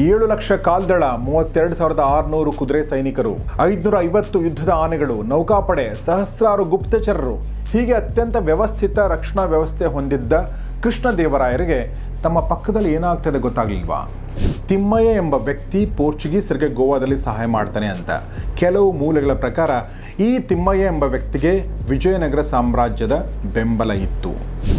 ಏಳು ಲಕ್ಷ ಕಾಲ್ದಳ, ಮೂವತ್ತೆರಡು ಸಾವಿರದ ಆರುನೂರು ಕುದುರೆ ಸೈನಿಕರು ಐದುನೂರ ಐವತ್ತು ಯುದ್ಧದ ಆನೆಗಳು, ನೌಕಾಪಡೆ, ಸಹಸ್ರಾರು ಗುಪ್ತಚರರು, ಹೀಗೆ ಅತ್ಯಂತ ವ್ಯವಸ್ಥಿತ ರಕ್ಷಣಾ ವ್ಯವಸ್ಥೆ ಹೊಂದಿದ್ದ ಕೃಷ್ಣದೇವರಾಯರಿಗೆ ತಮ್ಮ ಪಕ್ಕದಲ್ಲಿ ಏನಾಗ್ತದೆ ಗೊತ್ತಾಗಲಿಲ್ವಾ? ತಿಮ್ಮಯ್ಯ ಎಂಬ ವ್ಯಕ್ತಿ ಪೋರ್ಚುಗೀಸರಿಗೆ ಗೋವಾದಲ್ಲಿ ಸಹಾಯ ಮಾಡ್ತಾನೆ ಅಂತ. ಕೆಲವು ಮೂಲಗಳ ಪ್ರಕಾರ ಈ ತಿಮ್ಮಯ್ಯ ಎಂಬ ವ್ಯಕ್ತಿಗೆ ವಿಜಯನಗರ ಸಾಮ್ರಾಜ್ಯದ ಬೆಂಬಲ ಇತ್ತು.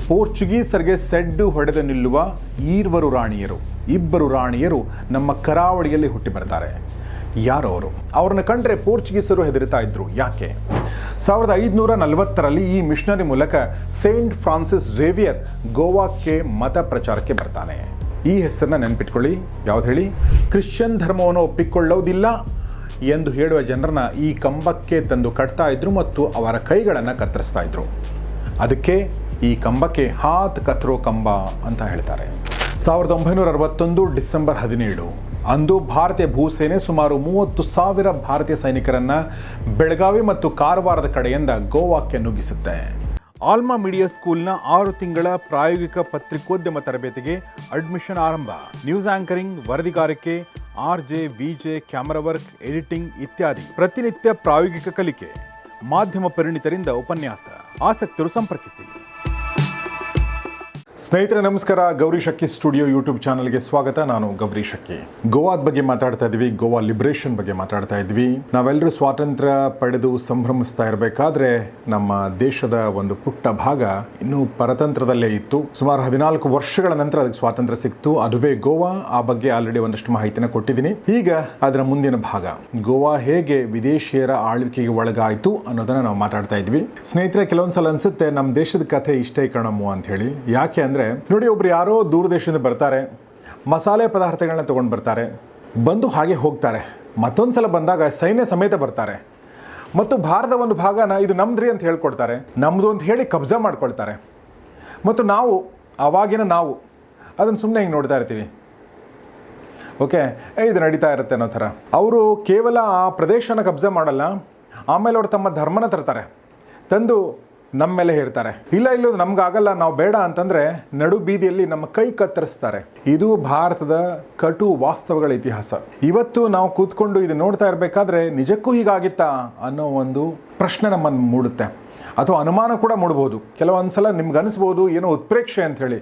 ಪೋರ್ಚುಗೀಸರಿಗೆ ಸೆಡ್ಡು ಹೊಡೆದು ನಿಲ್ಲುವ ಈರ್ವರು ರಾಣಿಯರು. ಇಬ್ಬರು ರಾಣಿಯರು ನಮ್ಮ ಕರಾವಳಿಯಲ್ಲಿ ಹುಟ್ಟಿ ಬರ್ತಾರೆ. ಯಾರು ಅವರು. ಅವ್ರನ್ನ ಕಂಡ್ರೆ ಪೋರ್ಚುಗೀಸರು ಹೆದರಿತಾ ಇದ್ರು. ಯಾಕೆ? ಸಾವಿರದ ಐದುನೂರ ನಲವತ್ತರಲ್ಲಿ ಈ ಮಿಷನರಿ ಮೂಲಕ ಸೇಂಟ್ ಫ್ರಾನ್ಸಿಸ್ ಝೇವಿಯರ್ ಗೋವಾಕ್ಕೆ ಮತ ಪ್ರಚಾರಕ್ಕೆ ಬರ್ತಾನೆ. ಈ ಹೆಸರನ್ನ ನೆನ್ಪಿಟ್ಕೊಳ್ಳಿ. ಯಾವ್ದು ಹೇಳಿ? ಕ್ರಿಶ್ಚಿಯನ್ ಧರ್ಮವನ್ನು ಒಪ್ಪಿಕೊಳ್ಳೋದಿಲ್ಲ ಎಂದು ಹೇಳುವ ಜನರನ್ನ ಈ ಕಂಬಕ್ಕೆ ತಂದು ಕಟ್ತಾ ಇದ್ರು ಮತ್ತು ಅವರ ಕೈಗಳನ್ನು ಕತ್ತರಿಸ್ತಾ ಇದ್ರು. ಅದಕ್ಕೆ ಈ ಕಂಬಕ್ಕೆ ಹಾತ್ ಕತ್ರೋ ಕಂಬ ಅಂತ ಹೇಳ್ತಾರೆ. ಸಾವಿರದ ಒಂಬೈನೂರ ಅರವತ್ತೊಂದು ಡಿಸೆಂಬರ್ ಹದಿನೇಳು. ಅಂದು ಭಾರತೀಯ ಭೂಸೇನೆ ಸುಮಾರು ಮೂವತ್ತು ಸಾವಿರ ಭಾರತೀಯ ಸೈನಿಕರನ್ನ ಬೆಳಗಾವಿ ಮತ್ತು ಕಾರವಾರದ ಕಡೆಯಿಂದ ಗೋವಾಕ್ಕೆ ನುಗ್ಗಿಸುತ್ತೆ. ಆಲ್ಮಾ ಮೀಡಿಯಾ ಸ್ಕೂಲ್ನ ಆರು ತಿಂಗಳ ಪ್ರಾಯೋಗಿಕ ಪತ್ರಿಕೋದ್ಯಮ ತರಬೇತಿಗೆ ಅಡ್ಮಿಷನ್ ಆರಂಭ. News anchoring, ವರದಿಗಾರಿಕೆ, R J, V J, camera work, editing ಇತ್ಯಾದಿ ಪ್ರತಿನಿತ್ಯ ಪ್ರಾಯೋಗಿಕ ಕಲಿಕೆ. ಮಾಧ್ಯಮ ಪರಿಣಿತರಿಂದ ಉಪನ್ಯಾಸ. ಆಸಕ್ತರು ಸಂಪರ್ಕಿಸಿ. ಸ್ನೇಹಿತರೆ, ನಮಸ್ಕಾರ. ಗೌರಿ ಶಕ್ಕಿ ಸ್ಟುಡಿಯೋ ಯೂಟ್ಯೂಬ್ ಚಾನಲ್ಗೆ ಸ್ವಾಗತ. ನಾನು ಗೌರಿ ಶಕ್ಕಿ ಗೋವಾದ ಬಗ್ಗೆ ಮಾತಾಡ್ತಾ ಇದ್ವಿ, ಗೋವಾ ಲಿಬರೇಷನ್ ಬಗ್ಗೆ ಮಾತಾಡ್ತಾ ಇದ್ವಿ. ನಾವೆಲ್ಲರೂ ಸ್ವಾತಂತ್ರ್ಯ ಪಡೆದು ಸಂಭ್ರಮಿಸ್ತಾ ಇರಬೇಕಾದ್ರೆ ನಮ್ಮ ದೇಶದ ಒಂದು ಪುಟ್ಟ ಭಾಗ ಇನ್ನೂ ಪರತಂತ್ರದಲ್ಲೇ ಇತ್ತು. ಸುಮಾರು ಹದಿನಾಲ್ಕು ವರ್ಷಗಳ ನಂತರ ಅದಕ್ಕೆ ಸ್ವಾತಂತ್ರ್ಯ ಸಿಕ್ತು. ಅದುವೇ ಗೋವಾ. ಆ ಬಗ್ಗೆ ಆಲ್ರೆಡಿ ಒಂದಷ್ಟು ಮಾಹಿತಿನ ಕೊಟ್ಟಿದ್ದೀನಿ. ಈಗ ಅದರ ಮುಂದಿನ ಭಾಗ. ಗೋವಾ ಹೇಗೆ ವಿದೇಶಿಯರ ಆಳ್ವಿಕೆಗೆ ಒಳಗಾಯಿತು ಅನ್ನೋದನ್ನ ನಾವು ಮಾತಾಡ್ತಾ ಇದ್ವಿ. ಸ್ನೇಹಿತರೆ, ಕೆಲವೊಂದ್ಸಲ ಅನ್ಸುತ್ತೆ, ನಮ್ಮ ದೇಶದ ಕಥೆ ಇಷ್ಟೇ ಕಣಮ್ಮು ಅಂತ ಹೇಳಿ ಯಾಕೆ ಅಂದ್ರೆ, ನೋಡಿ ಒಬ್ರು ಯಾರೋ ದೂರ ದೇಶದಿಂದ ಬರ್ತಾರೆ, ಮಸಾಲೆ ಪದಾರ್ಥಗಳನ್ನ ತೊಗೊಂಡು ಬರ್ತಾರೆ, ಬಂದು ಹಾಗೆ ಹೋಗ್ತಾರೆ. ಮತ್ತೊಂದು ಸಲ ಬಂದಾಗ ಸೈನ್ಯ ಸಮೇತ ಬರ್ತಾರೆ. ಮತ್ತು ಭಾರತದ ಒಂದು ಭಾಗನ ಇದು ನಮ್ದ್ರಿ ಅಂತ ಹೇಳ್ಕೊಡ್ತಾರೆ. ನಮ್ಮದು ಅಂತ ಹೇಳಿ ಕಬ್ಜಾ ಮಾಡ್ಕೊಳ್ತಾರೆ. ಮತ್ತು ನಾವು, ಅವಾಗಿನ ನಾವು, ಅದನ್ನು ಸುಮ್ಮನೆ ಹಿಂಗೆ ನೋಡ್ತಾ ಇರ್ತೀವಿ. ಓಕೆ? ಇದು ನಡೀತಾ ಇರುತ್ತೆ ಅನ್ನೋ ಥರ. ಅವರು ಕೇವಲ ಆ ಪ್ರದೇಶನ ಕಬ್ಜಾ ಮಾಡಲ್ಲ, ಆಮೇಲೆ ಅವರು ತಮ್ಮ ಧರ್ಮನ ತರ್ತಾರೆ. ತಂದು ನಮ್ಮ ಮೇಲೆ ಹೇಳ್ತಾರೆ. ಇಲ್ಲ ಇಲ್ಲ ನಮ್ಗೆ ನಮ್ಗಾಗಲ್ಲ, ನಾವು ಬೇಡ ಅಂತಂದ್ರೆ ನಡು ಬೀದಿಯಲ್ಲಿ ನಮ್ಮ ಕೈ ಕತ್ತರಿಸ್ತಾರೆ. ಇದು ಭಾರತದ ಕಟು ವಾಸ್ತವಗಳ ಇತಿಹಾಸ. ಇವತ್ತು ನಾವು ಕೂತ್ಕೊಂಡು ಇದು ನೋಡ್ತಾ ಇರಬೇಕಾದ್ರೆ ನಿಜಕ್ಕೂ ಹೀಗಾಗಿತ್ತಾ ಅನ್ನೋ ಒಂದು ಪ್ರಶ್ನೆ ನಮ್ಮನ್ನು ಮೂಡುತ್ತೆ. ಅಥವಾ ಅನುಮಾನ ಕೂಡ ಮೂಡ್ಬೋದು. ಕೆಲವೊಂದ್ಸಲ ನಿಮ್ಗೆ ಅನಿಸ್ಬೋದು ಏನೋ ಉತ್ಪ್ರೇಕ್ಷೆ ಅಂತ ಹೇಳಿ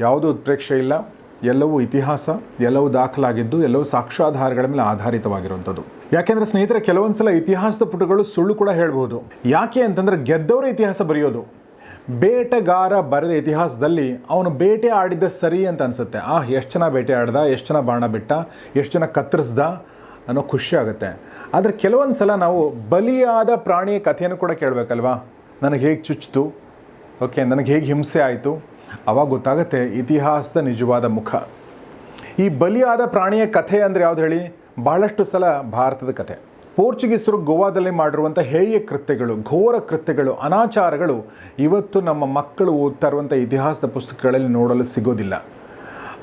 ಯಾವುದೂ ಉತ್ಪ್ರೇಕ್ಷೆ ಇಲ್ಲ. ಎಲ್ಲವೂ ಇತಿಹಾಸ, ಎಲ್ಲವೂ ದಾಖಲಾಗಿದ್ದು, ಎಲ್ಲವೂ ಸಾಕ್ಷ್ಯಾಧಾರಗಳ ಮೇಲೆ ಆಧಾರಿತವಾಗಿರುವಂಥದ್ದು. ಯಾಕೆಂದ್ರೆ ಸ್ನೇಹಿತರೆ, ಕೆಲವೊಂದ್ಸಲ ಇತಿಹಾಸದ ಪುಟಗಳು ಸುಳ್ಳು ಕೂಡ ಹೇಳ್ಬೋದು ಯಾಕೆ ಅಂತಂದ್ರೆ ಗೆದ್ದವರ ಇತಿಹಾಸ ಬರೆಯೋದು. ಬೇಟೆಗಾರ ಬರೆದ ಇತಿಹಾಸದಲ್ಲಿ ಅವನು ಬೇಟೆ ಆಡಿದ್ದ ಸರಿ ಅಂತ ಅನ್ಸುತ್ತೆ. ಆ, ಎಷ್ಟು ಜನ ಬೇಟೆ ಆಡ್ದ, ಎಷ್ಟು ಜನ ಬಾಣ ಬಿಟ್ಟ, ಎಷ್ಟು ಜನ ಕತ್ತರಿಸ್ದ ಅನ್ನೋ ಖುಷಿ ಆಗುತ್ತೆ. ಆದರೆ ಕೆಲವೊಂದು ಸಲ ನಾವು ಬಲಿಯಾದ ಪ್ರಾಣಿಯ ಕಥೆಯನ್ನು ಕೂಡ ಕೇಳಬೇಕಲ್ವಾ? ನನಗೆ ಹೇಗೆ ಚುಚ್ಚಿತು ಓಕೆ, ನನಗೆ ಹೇಗೆ ಹಿಂಸೆ ಆಯಿತು? ಅವಾಗ ಗೊತ್ತಾಗುತ್ತೆ ಇತಿಹಾಸದ ನಿಜವಾದ ಮುಖ. ಈ ಬಲಿಯಾದ ಪ್ರಾಣಿಯ ಕಥೆ ಅಂದರೆ ಯಾವ್ದು ಹೇಳಿ? ಬಹಳಷ್ಟು ಸಲ ಭಾರತದ ಕಥೆ. ಪೋರ್ಚುಗೀಸರು ಗೋವಾದಲ್ಲಿ ಮಾಡಿರುವಂಥ ಹೇಯ ಕೃತ್ಯಗಳು, ಘೋರ ಕೃತ್ಯಗಳು, ಅನಾಚಾರಗಳು ಇವತ್ತು ನಮ್ಮ ಮಕ್ಕಳು ಓದ್ತಾ ಇರುವಂಥ ಇತಿಹಾಸದ ಪುಸ್ತಕಗಳಲ್ಲಿ ನೋಡಲು ಸಿಗೋದಿಲ್ಲ.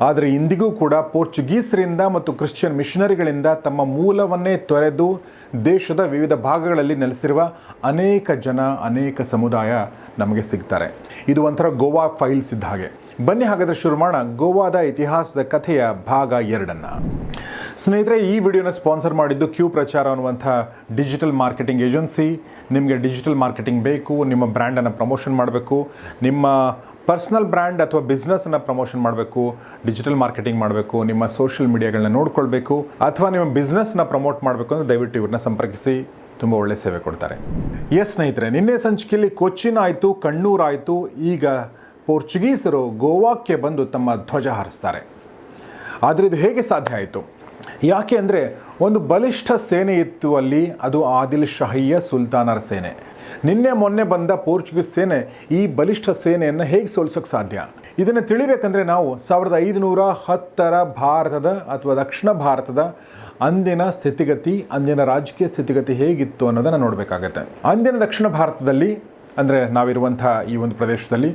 ಆದರೆ ಇಂದಿಗೂ ಕೂಡ ಪೋರ್ಚುಗೀಸರಿಂದ ಮತ್ತು ಕ್ರಿಶ್ಚಿಯನ್ ಮಿಷನರಿಗಳಿಂದ ತಮ್ಮ ಮೂಲವನ್ನೇ ತೊರೆದು ದೇಶದ ವಿವಿಧ ಭಾಗಗಳಲ್ಲಿ ನೆಲೆಸಿರುವ ಅನೇಕ ಜನ, ಅನೇಕ ಸಮುದಾಯ ನಮಗೆ ಸಿಗ್ತಾರೆ. ಇದು ಒಂಥರ ಗೋವಾ ಫೈಲ್ಸ್ ಇದ್ದ ಹಾಗೆ. ಬನ್ನಿ ಹಾಗಾದರೆ ಶುರು ಮಾಡೋಣ. ಗೋವಾದ ಇತಿಹಾಸದ ಕಥೆಯ ಭಾಗ ಎರಡನ್ನು. ಸ್ನೇಹಿತರೆ, ಈ ವಿಡಿಯೋನ ಸ್ಪಾನ್ಸರ್ ಮಾಡಿದ್ದು ಕ್ಯೂ ಪ್ರಚಾರ ಅನ್ನುವಂಥ ಡಿಜಿಟಲ್ ಮಾರ್ಕೆಟಿಂಗ್ ಏಜೆನ್ಸಿ. ನಿಮಗೆ ಡಿಜಿಟಲ್ ಮಾರ್ಕೆಟಿಂಗ್ ಬೇಕು, ನಿಮ್ಮ ಬ್ರ್ಯಾಂಡನ್ನು ಪ್ರಮೋಷನ್ ಮಾಡಬೇಕು, ನಿಮ್ಮ ಪರ್ಸ್ನಲ್ ಬ್ರ್ಯಾಂಡ್ ಅಥವಾ ಬಿಸ್ನೆಸ್ನ ಪ್ರಮೋಷನ್ ಮಾಡಬೇಕು, ಡಿಜಿಟಲ್ ಮಾರ್ಕೆಟಿಂಗ್ ಮಾಡಬೇಕು, ನಿಮ್ಮ ಸೋಷಿಯಲ್ ಮೀಡಿಯಾಗಳನ್ನ ನೋಡ್ಕೊಳ್ಬೇಕು, ಅಥವಾ ನಿಮ್ಮ ಬಿಸ್ನೆಸ್ನ ಪ್ರಮೋಟ್ ಮಾಡಬೇಕು ಅಂದರೆ ದಯವಿಟ್ಟು ಇವ್ರನ್ನ ಸಂಪರ್ಕಿಸಿ. ತುಂಬ ಒಳ್ಳೆ ಸೇವೆ ಕೊಡ್ತಾರೆ. ಎಸ್ ಸ್ನೇಹಿತರೆ, ನಿನ್ನೆ ಸಂಚಿಕೆಯಲ್ಲಿ ಕೊಚ್ಚಿನ್ ಆಯಿತು ಕಣ್ಣೂರಾಯಿತು ಈಗ ಪೋರ್ಚುಗೀಸರು ಗೋವಾಕ್ಕೆ ಬಂದು ತಮ್ಮ ಧ್ವಜ ಹಾರಿಸ್ತಾರೆ. ಆದರೆ ಇದು ಹೇಗೆ ಸಾಧ್ಯ ಆಯಿತು? ಯಾಕೆ ಅಂದರೆ ಒಂದು ಬಲಿಷ್ಠ ಸೇನೆ ಇತ್ತು ಅಲ್ಲಿ, ಅದು ಆದಿಲ್ ಶಾಹಿಯ ಸುಲ್ತಾನರ ಸೇನೆ. ನಿನ್ನೆ ಮೊನ್ನೆ ಬಂದ ಪೋರ್ಚುಗೀಸ್ ಸೇನೆ ಈ ಬಲಿಷ್ಠ ಸೇನೆಯನ್ನು ಹೇಗೆ ಸೋಲಿಸೋಕ್ಕೆ ಸಾಧ್ಯ? ಇದನ್ನು ತಿಳಿಬೇಕಂದ್ರೆ ನಾವು ಸಾವಿರದ ಐದುನೂರ ಹತ್ತರ ಭಾರತದ ಅಥವಾ ದಕ್ಷಿಣ ಭಾರತದ ಅಂದಿನ ಸ್ಥಿತಿಗತಿ, ಅಂದಿನ ರಾಜಕೀಯ ಸ್ಥಿತಿಗತಿ ಹೇಗಿತ್ತು ಅನ್ನೋದನ್ನು ನೋಡಬೇಕಾಗತ್ತೆ. ಅಂದಿನ ದಕ್ಷಿಣ ಭಾರತದಲ್ಲಿ, ಅಂದರೆ ನಾವಿರುವಂಥ ಈ ಒಂದು ಪ್ರದೇಶದಲ್ಲಿ